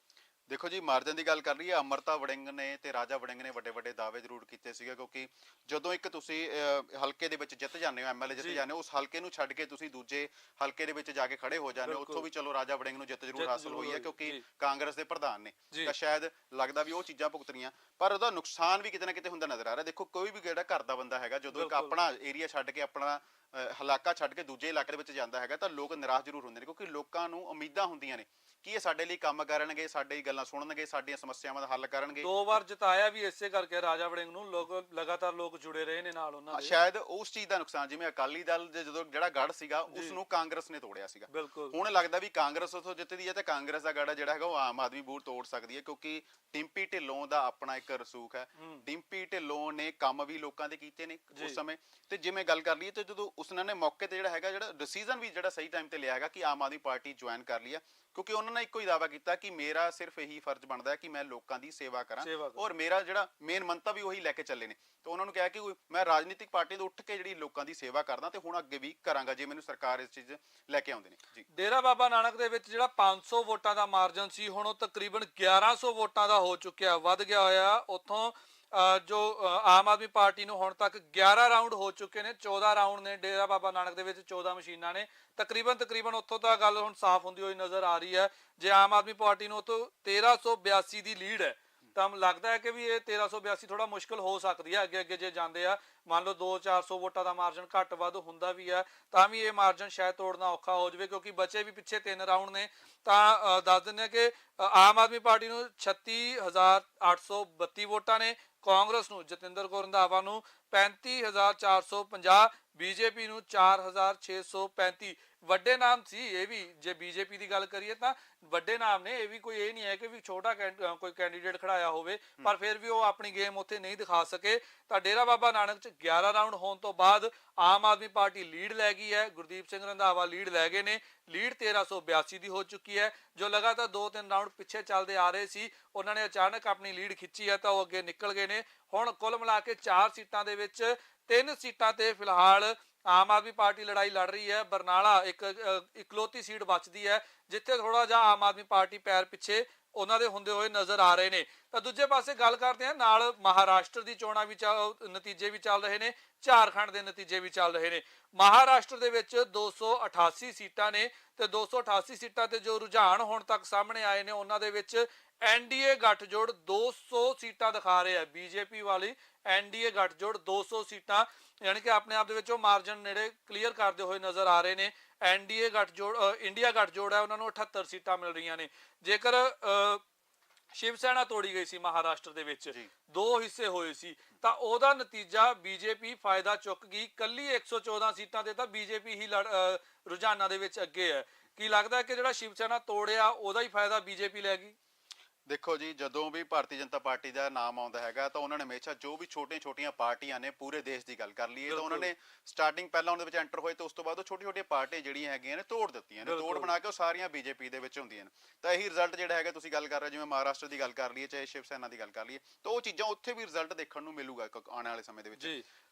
B: ਦੇਖੋ ਜੀ ਮਾਰਜਨ ਦੀ ਗੱਲ ਕਰ ਲਈਏ ਅਮਰਤਾ ਵੜਿੰਗ ਨੇ ਤੇ ਰਾਜਾ ਵੜਿੰਗ ਨੇ ਵੱਡੇ ਵੱਡੇ ਦਾਅਵੇ ਜ਼ਰੂਰ ਕੀਤੇ ਸੀਗੇ ਕਿਉਂਕਿ ਜਦੋਂ ਇੱਕ ਤੁਸੀਂ ਅਹ, ਹਲਕੇ ਦੇ ਵਿੱਚ ਜਿੱਤ ਜਾਂਦੇ ਹੋ ਐਮਐਲਏ ਜਿੱਤ। ਜਾਂਦੇ ਹੋ ਉਸ ਹਲਕੇ ਨੂੰ ਛੱਡ ਕੇ ਤੁਸੀਂ ਦੂਜੇ ਹਲਕੇ ਦੇ ਵਿੱਚ ਜਾ ਕੇ ਖੜੇ ਹੋ ਜਾਂਦੇ ਹੋ। ਉੱਥੋਂ ਵੀ ਚਲੋ ਰਾਜਾ ਵੜਿੰਗ ਨੂੰ ਜਿੱਤ ਜ਼ਰੂਰ
A: ਜਿੱਤ
B: ਹਾਸਲ
A: ਜ਼ਰੂਰ
B: ਹੋਈ ਹੈ
A: ਹੋਈ,
B: ਕਿਉਂਕਿ
A: ਜੀ।
B: ਕਾਂਗਰਸ ਦੇ ਪ੍ਰਧਾਨ ਨੇ
A: ਜੀ।
B: ਤਾਂ ਸ਼ਾਇਦ ਲੱਗਦਾ ਵੀ ਉਹ ਚੀਜ਼ਾਂ ਭੁਗਤਣੀਆਂ ਪਰ ਉਹਦਾ ਨੁਕਸਾਨ ਵੀ ਕਿਤੇ ਨਾ ਕਿਤੇ ਹੁੰਦਾ ਨਜ਼ਰ ਆ ਰਿਹਾ ਦੇਖੋ ਕੋਈ ਵੀ ਜਿਹੜਾ ਘਰ ਦਾ ਬੰਦਾ ਹੈਗਾ ਜਦੋਂ ਇੱਕ
A: ਬਿਲਕੁਲ।
B: ਆਪਣਾ ਏਰੀਆ ਛੱਡ ਕੇ ਆਪਣਾ ਅਹ, ਇਲਾਕਾ ਛੱਡ ਕੇ ਦੂਜੇ ਇਲਾਕੇ ਦੇ ਵਿੱਚ ਜਾਂਦਾ ਹੈਗਾ ਤਾਂ ਲੋਕ ਨਿਰਾਸ਼ ਜ਼ਰੂਰ ਹੁੰਦੇ ਨੇ ਕਿਉਂਕਿ ਲੋਕਾਂ ਨੂੰ ਉਮੀਦਾਂ ਹੁੰਦੀਆਂ ਨੇ ਕਿ ਇਹ ਸਾਡੇ ਲਈ ਕੰਮ ਕਰਨਗੇ ਸਾਡੀ ਗੱਲਾਂ ਸੁਣਨਗੇ ਸਾਡੀਆਂ ਸਮੱਸਿਆਵਾਂ ਦਾ ਹੱਲ ਕਰਨਗੇ।
A: ਦੋ ਵਾਰ ਜਿਤਾਇਆ ਵੀ ਇਸੇ ਕਰਕੇ ਰਾਜਾ ਵੜਿੰਗ ਨੂੰ ਲੋਕ ਲਗਾਤਾਰ ਲੋਕ ਜੁੜੇ ਰਹੇ ਨੇ ਨਾਲ ਉਹਨਾਂ ਦੇ।
B: ਸ਼ਾਇਦ ਉਸ ਚੀਜ਼ ਦਾ ਨੁਕਸਾਨ ਜਿਵੇਂ ਅਕਾਲੀ ਦਲ ਦੇ ਜਦੋਂ ਜਿਹੜਾ ਗੜ ਸੀਗਾ ਉਸ ਨੂੰ ਕਾਂਗਰਸ ਨੇ ਤੋੜਿਆ ਸੀਗਾ। ਹੁਣ ਲੱਗਦਾ ਵੀ ਕਾਂਗਰਸ ਉਥੋਂ ਜਿੱਤਦੀ ਹੈ ਤੇ ਕਾਂਗਰਸ ਦਾ ਗੜਾ ਜਿਹੜਾ ਹੈਗਾ ਉਹ ਆਮ ਆਦਮੀ ਬੂਰ ਤੋੜ ਸਕਦੀ ਹੈ ਕਿਉਂਕਿ ਡਿੰਪੀ ਢਿੱਲੋਂ ਦਾ ਆਪਣਾ ਇੱਕ ਰਸੂਖ ਹੈ। ਡਿੰਪੀ ਢਿੱਲੋਂ ਨੇ ਕੰਮ ਵੀ ਲੋਕਾਂ ਦੇ ਕੀਤੇ ਨੇ। ਉਸ ਸਮੇਂ। ਤੇ ਜਿਵੇਂ ਗੱਲ ਕਰ ਲਈਏ ਤੇ ਜਦੋਂ ਉਸਨਾਂ ਨੇ ਮੌਕੇ ਤੇ ਜਿਹੜਾ ਹੈਗਾ ਜਿਹੜਾ ਡਿਸੀਜਨ ਵੀ ਜਿਹੜਾ ਸਹੀ ਟਾਈਮ ਤੇ ਲਿਆ ਹੈਗਾ ਕਿ ਆਮ ਆਦਮੀ ਪਾਰਟੀ ਜੁਆਇਨ ਕਰ ਲਈ ਹੈ। ਕਿਉਂਕਿ ਉਹਨਾਂ ਨੇ ਇੱਕੋ ਹੀ ਦਾਅਵਾ ਕੀਤਾ ਕਿ ਮੇਰਾ ਸਿਰਫ ਇਹੀ ਫਰਜ਼ ਬਣਦਾ ਹੈ ਕਿ ਮੈਂ ਲੋਕਾਂ ਦੀ ਸੇਵਾ ਕਰਾਂ
A: ਸੇਵਾ ਕਰਾਂ।
B: ਔਰ ਮੇਰਾ ਜਿਹੜਾ ਮੇਨ ਮੰਤਵ ਵੀ ਉਹੀ ਲੈ ਕੇ ਚੱਲੇ ਨੇ। ਤੇ ਉਹਨਾਂ ਨੂੰ ਕਿਹਾ ਕਿ ਮੈਂ ਰਾਜਨੀਤਿਕ ਪਾਰਟੀ ਤੋਂ ਉੱਠ ਕੇ ਜਿਹੜੀ ਲੋਕਾਂ ਦੀ ਸੇਵਾ ਕਰਦਾ ਤੇ ਹੁਣ ਅੱਗੇ ਵੀ ਕਰਾਂਗਾ ਜੇ ਮੈਨੂੰ ਸਰਕਾਰ ਇਸ ਚੀਜ਼ ਲੈ ਕੇ ਆਉਂਦੇ ਨੇ। ਜੀ।
A: ਡੇਰਾ ਬਾਬਾ ਨਾਨਕ ਦੇ ਵਿੱਚ ਜਿਹੜਾ 500 ਵੋਟਾਂ ਦਾ ਮਾਰਜਨ ਸੀ ਹੁਣ ਉਹ ਤਕਰੀਬਨ 1100 ਵੋਟਾਂ ਦਾ ਹੋ ਚੁੱਕਿਆ ਵੱਧ ਗਿਆ ਹੋਇਆ। ਉੱਥੋਂ ਜੋ ਆਮ ਆਦਮੀ ਪਾਰਟੀ ਨੂੰ ਹੁਣ ਤੱਕ 11 ਰਾਉਂਡ ਹੋ ਚੁੱਕੇ ਨੇ 14 ਰਾਉਂਡ ਨੇ, ਡੇਰਾ ਬਾਬਾ ਨਾਨਕ ਦੇ ਵਿੱਚ 14 ਮਸ਼ੀਨਾਂ ਨੇ। ਤਕਰੀਬਨ ਤਕਰੀਬਨ ਉੱਥੋਂ ਤਾਂ ਗੱਲ ਹੁਣ ਸਾਫ਼ ਹੁੰਦੀ ਹੋਈ ਨਜ਼ਰ ਆ ਰਹੀ ਹੈ। ਜੇ ਆਮ ਆਦਮੀ ਪਾਰਟੀ ਨੂੰ ਉੱਥੋਂ 1382 ਦੀ ਲੀਡ ਹੈ, ਤਾਂ ਲੱਗਦਾ ਹੈ ਕਿ ਵੀ ਇਹ 1382 ਥੋੜਾ ਮੁਸ਼ਕਲ ਹੋ ਸਕਦੀ ਹੈ। ਅੱਗੇ ਅੱਗੇ ਜੇ ਜਾਂਦੇ ਆ, ਮੰਨ ਲਓ 2-400 ਵੋਟਾਂ ਦਾ ਮਾਰਜਨ ਘੱਟ ਵੱਧ ਹੁੰਦਾ ਵੀ ਹੈ, ਤਾਂ ਵੀ ਇਹ ਮਾਰਜਨ ਸ਼ਾਇਦ ਤੋੜਨਾ ਔਖਾ ਹੋ ਜਾਵੇ, ਕਿਉਂਕਿ ਬੱਚੇ ਵੀ ਪਿੱਛੇ ਤਿੰਨ ਰਾਉਂਡ ਨੇ। ਤਾਂ ਦੱਸ ਦਿੰਦੇ ਆ ਕਿ ਆਮ ਆਦਮੀ ਪਾਰਟੀ ਨੂੰ 36832 ਵੋਟਾਂ ਨੇ ਕਾਂਗਰਸ ਨੂੰ ਜਤਿੰਦਰ ਕੌਰ ਰੰਧਾਵਾ ਨੂੰ 35450 ਬੀਜੇਪੀ ਨੂੰ 4635 ਵੱਡੇ ਨਾਮ ਸੀ ਇਹ ਵੀ ਜੇ ਬੀਜੇਪੀ ਦੀ ਗੱਲ ਕਰੀਏ ਤਾਂ ਵੱਡੇ ਨਾਮ ਨੇ ਇਹ ਵੀ ਕੋਈ ਇਹ ਨਹੀਂ ਹੈ ਕਿ ਵੀ ਛੋਟਾ ਕੋਈ ਕੈਂਡੀਡੇਟ ਖੜਾਇਆ ਹੋਵੇ ਪਰ ਫਿਰ ਵੀ ਉਹ ਆਪਣੀ ਗੇਮ ਉੱਥੇ ਨਹੀਂ ਦਿਖਾ ਸਕੇ। ਤਾਂ ਡੇਰਾ ਬਾਬਾ ਨਾਨਕ ਚ 11 ਰਾਉਂਡ ਹੋਣ ਤੋਂ ਬਾਅਦ ਆਮ ਆਦਮੀ ਪਾਰਟੀ ਲੀਡ ਲੈ ਗਈ ਹੈ ਗੁਰਦੀਪ ਸਿੰਘ ਰੰਧਾਵਾ ਲੀਡ ਲੈ ਗਏ ਨੇ। ਲੀਡ 1382 ਦੀ ਹੋ ਚੁੱਕੀ ਹੈ। ਜੋ ਲਗਾਤਾਰ 2-3 ਰਾਉਂਡ ਪਿੱਛੇ ਚੱਲਦੇ ਆ ਰਹੇ ਸੀ ਉਹਨਾਂ ਨੇ ਅਚਾਨਕ ਆਪਣੀ ਲੀਡ ਖਿੱਚੀ ਹੈ ਤਾਂ ਉਹ ਅੱਗੇ ਨਿਕਲ ਗਏ ਨੇ। ਹੁਣ ਕੁੱਲ ਮਿਲਾ ਕੇ 4 ਸੀਟਾਂ ਦੇ ਵਿੱਚ ਤਿੰਨ ਸੀਟਾਂ ਤੇ ਫਿਲਹਾਲ ਆਮ ਆਦਮੀ ਪਾਰਟੀ ਲੜਾਈ ਲੜ ਰਹੀ ਹੈ। ਬਰਨਾਲਾ ਇੱਕ ਇਕਲੌਤੀ ਸੀਟ ਬਚਦੀ ਹੈ, ਜਿੱਥੇ ਥੋੜਾ ਜਿਹਾ ਆਮ ਆਦਮੀ ਪਾਰਟੀ ਪੈਰ ਪਿੱਛੇ ਉਹਨਾਂ ਦੇ ਹੁੰਦੇ ਹੋਏ ਨਜ਼ਰ ਆ ਰਹੇ ਨੇ। ਤਾਂ ਦੂਜੇ ਪਾਸੇ ਗੱਲ ਕਰਦੇ ਹਾਂ, ਨਾਲ ਮਹਾਰਾਸ਼ਟਰ ਦੀ ਚੋਣਾਂ ਵੀ ਚੱਲ- ਨਤੀਜੇ ਵੀ ਚੱਲ ਰਹੇ ਨੇ, ਝਾਰਖੰਡ ਦੇ ਨਤੀਜੇ ਵੀ ਚੱਲ ਰਹੇ ਨੇ। ਮਹਾਰਾਸ਼ਟਰ ਦੇ ਵਿੱਚ 288 ਸੀਟਾਂ ਨੇ ਤੇ 288 ਸੀਟਾਂ ਤੇ ਜੋ ਰੁਝਾਨ ਹੁਣ ਤੱਕ ਸਾਹਮਣੇ ਆਏ ਨੇ, ਉਹਨਾਂ ਦੇ ਵਿੱਚ ਐਨਡੀਏ ਗੱਠਜੋੜ 200 ਸੀਟਾਂ ਦਿਖਾ ਰਿਹਾ ਹੈ। ਬੀਜੇਪੀ ਵਾਲੀ ਐਨਡੀਏ ਗੱਠਜੋੜ 200 ਸੀਟਾਂ, ਯਾਨੀ ਕਿ ਆਪਣੇ ਆਪ ਦੇ ਵਿੱਚ ਉਹ ਮਾਰਜਨ ਨੇੜੇ ਕਲੀਅਰ ਕਰਦੇ ਹੋਏ ਨਜ਼ਰ ਆ ਰਹੇ ਨੇ। ਐਨਡੀਏ ਗੱਠਜੋੜ ਇੰਡੀਆ ਗੱਠਜੋੜ ਹੈ ਉਹਨਾਂ ਨੂੰ 78 ਸੀਟਾਂ ਮਿਲ ਰਹੀਆਂ ਨੇ। ਜੇਕਰ ਸ਼ਿਵ ਸੈਨਾ ਤੋੜੀ ਗਈ ਸੀ ਮਹਾਰਾਸ਼ਟਰ ਦੇ ਵਿੱਚ। ਦੋ ਹਿੱਸੇ ਹੋਏ ਸੀ ਤਾਂ ਉਹਦਾ ਨਤੀਜਾ ਬੀਜੇਪੀ ਫਾਇਦਾ ਚੁੱਕ ਗਈ। ਕੱਲੀ 114 ਸੀਟਾਂ ਤੇ ਤਾਂ ਬੀਜੇਪੀ ਹੀ ਰੁਝਾਨਾਂ ਦੇ ਵਿੱਚ ਅੱਗੇ ਹੈ। ਕੀ ਲੱਗਦਾ ਕਿ ਜਿਹੜਾ ਸ਼ਿਵ ਸੈਨਾ ਤੋੜਿਆ ਉਹਦਾ ਹੀ ਫਾਇਦਾ ਬੀਜੇਪੀ ਲੈ ਗਈ?
B: ਦੇਖੋ ਜੀ ਜਦੋਂ ਵੀ ਭਾਰਤੀ ਜਨਤਾ ਪਾਰਟੀ ਦਾ ਨਾਮ ਆਉਂਦਾ ਹੈਗਾ ਤਾਂ ਉਹਨਾਂ ਨੇ ਹਮੇਸ਼ਾ ਜੋ ਵੀ ਛੋਟੀਆਂ-ਛੋਟੀਆਂ ਪਾਰਟੀਆਂ ਨੇ ਪੂਰੇ ਦੇਸ਼ ਦੀ ਗੱਲ ਕਰ ਲਈਏ ਤਾਂ ਉਹਨਾਂ ਨੇ ਸਟਾਰਟਿੰਗ ਪਹਿਲਾਂ ਉਹਦੇ ਵਿੱਚ ਐਂਟਰ ਹੋਏ ਤੇ ਉਸ ਤੋਂ ਬਾਅਦ ਉਹ ਛੋਟੀਆਂ-ਛੋਟੀਆਂ ਪਾਰਟੀਆਂ ਜਿਹੜੀਆਂ ਹੈਗੀਆਂ ਨੇ ਤੋੜ ਦਿੱਤੀਆਂ ਨੇ ਤੋੜ। ਬਣਾ ਕੇ ਉਹ ਸਾਰੀਆਂ ਬੀਜੇਪੀ ਦੇ ਵਿੱਚ ਹੁੰਦੀਆਂ ਨੇ। ਤਾਂ ਇਹੀ ਰਿਜ਼ਲਟ ਜਿਹੜਾ ਹੈਗਾ ਤੁਸੀਂ ਗੱਲ ਕਰ ਰਹੇ ਜਿਵੇਂ ਮਹਾਰਾਸ਼ਟਰ ਦੀ ਗੱਲ ਕਰ ਲਈਏ ਚਾਹੇ ਸ਼ਿਵ ਸੈਨਾ ਦੀ ਗੱਲ ਕਰ ਲਈਏ ਤਾਂ ਉਹ ਚੀਜ਼ਾਂ ਉੱਥੇ ਵੀ ਰਿਜ਼ਲਟ ਦੇਖਣ ਨੂੰ ਮਿਲੂਗਾ ਆਉਣ ਵਾਲੇ ਸਮੇਂ ਦੇ ਵਿੱਚ।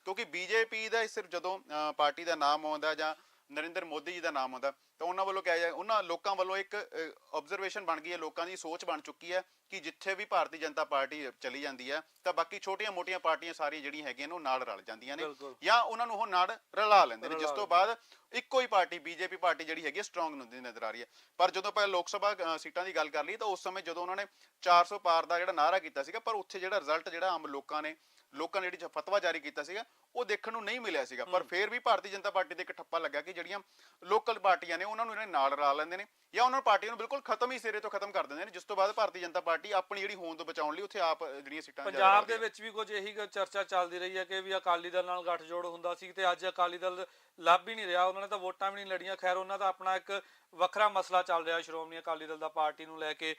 B: ਕਿਉਂਕਿ ਬੀਜੇਪੀ ਦਾ ਸਿਰਫ ਜਦੋਂ ਅਹ, ਪਾਰਟੀ ਦਾ ਨਾਮ ਆਉਂਦਾ ਜਾਂ ਨਰਿੰਦਰ ਮੋਦੀ ਜੀ ਦਾ ਨਾਮ ਆਉਂਦਾ ਤਾਂ ਉਹਨਾਂ ਵੱਲੋਂ ਕਿਹਾ ਜਾਏ ਉਹਨਾਂ ਲੋਕਾਂ ਵੱਲੋਂ ਇੱਕ ਆਬਜ਼ਰਵੇਸ਼ਨ ਬਣ ਗਈ ਹੈ ਲੋਕਾਂ ਦੀ ਸੋਚ ਬਣ ਚੁੱਕੀ ਹੈ ਕਿ ਜਿੱਥੇ ਵੀ ਭਾਰਤੀ ਜਨਤਾ ਪਾਰਟੀ ਚਲੀ ਜਾਂਦੀ ਹੈ ਤਾਂ ਬਾਕੀ ਛੋਟੀਆਂ-ਮੋਟੀਆਂ ਪਾਰਟੀਆਂ ਸਾਰੀਆਂ ਜਿਹੜੀਆਂ ਹੈਗੀਆਂ ਨੇ ਉਹ ਨਾਲ ਰਲ ਜਾਂਦੀਆਂ ਨੇ। ਜਾਂ ਉਹਨਾਂ ਨੂੰ ਉਹ ਨਾਲ ਰਲਾ ਲੈਂਦੇ ਨੇ ਜਿਸ ਤੋਂ ਬਾਅਦ ਇੱਕੋ ਹੀ ਪਾਰਟੀ ਬੀਜੇਪੀ ਪਾਰਟੀ ਜਿਹੜੀ ਹੈਗੀ ਸਟਰੋਂਗ ਹੁੰਦੀ ਨਜ਼ਰ ਆ ਰਹੀ ਹੈ ਪਰ ਜਦੋਂ ਆਪਾਂ ਲੋਕ ਸਭਾ ਸੀਟਾਂ ਦੀ ਗੱਲ ਕਰ ਲਈ ਤਾਂ ਉਸ ਸਮੇਂ ਜਦੋਂ ਉਹਨਾਂ ਨੇ 400 ਪਾਰ ਦਾ ਜਿਹੜਾ ਨਾਰਾ ਕੀਤਾ ਸੀਗਾ ਪਰ ਉੱਥੇ ਜਿਹੜਾ ਰਿਜ਼ਲਟ ਜਿਹੜਾ ਆਮ ਲੋਕਾਂ ਨੇ ਲੋਕਾਂ ਨੇ ਜਿਹੜੀ ਫਤਵਾ ਜਾਰੀ ਕੀਤਾ ਸੀਗਾ ਉਹ ਦੇਖਣ ਨੂੰ ਨਹੀਂ ਮਿਲਿਆ ਸੀਗਾ। ਪਰ ਫਿਰ ਵੀ ਭਾਰਤੀ ਜਨਤਾ ਪਾਰਟੀ ਦੇ ਇੱਕ ਠੱਪਾ ਲੱਗਾ ਕਿ ਜਿਹੜੀਆਂ ਲੋਕਲ ਪਾਰਟੀਆਂ ਨੇ ਉਹਨਾਂ ਨੂੰ ਇਹਨਾਂ ਨਾਲ ਰਲਾ ਲੈਂਦੇ ਨੇ ਜਾਂ ਉਹਨਾਂ ਪਾਰਟੀਆਂ ਨੂੰ ਬਿਲਕੁਲ ਖਤਮ ਹੀ ਸਿਰੇ ਤੋਂ ਖਤਮ ਕਰ ਦਿੰਦੇ ਨੇ। ਜਿਸ ਤੋਂ ਬਾਅਦ ਭਾਰਤੀ ਜਨਤਾ ਪਾਰਟੀ ਆਪਣੀ ਜਿਹੜੀ ਹੋਂਦ ਬਚਾਉਣ ਲਈ ਉੱਥੇ ਆਪ ਜਿਹੜੀਆਂ ਸੀਟਾਂ
A: ਪੰਜਾਬ ਦੇ। ਵਿੱਚ ਵੀ ਕੁਝ ਇਹੀ ਚਰਚਾ ਚੱਲਦੀ ਰਹੀ ਹੈ ਕਿ ਵੀ ਅਕਾਲੀ ਦਲ ਨਾਲ ਗੱਠਜੋੜ ਹੁੰਦਾ ਸੀ ਤੇ ਅੱਜ ਅਕਾਲੀ ਦਲ ਲੱਭ ਹੀ ਨਹੀਂ ਰਿਹਾ। ਉਹਨਾਂ ਨੇ ਤਾਂ ਵੋਟਾਂ ਵੀ ਨਹੀਂ ਲੜੀਆਂ। ਖੈਰ ਉਹਨਾਂ ਦਾ ਆਪਣਾ ਇੱਕ ਵੱਖਰਾ ਮਸਲਾ ਚੱਲ ਰਿਹਾ ਸ਼੍ਰੋਮਣੀ ਅਕਾਲੀ ਦਲ ਦਾ ਪਾਰਟੀ ਨੂੰ ਲੈ ਕੇ।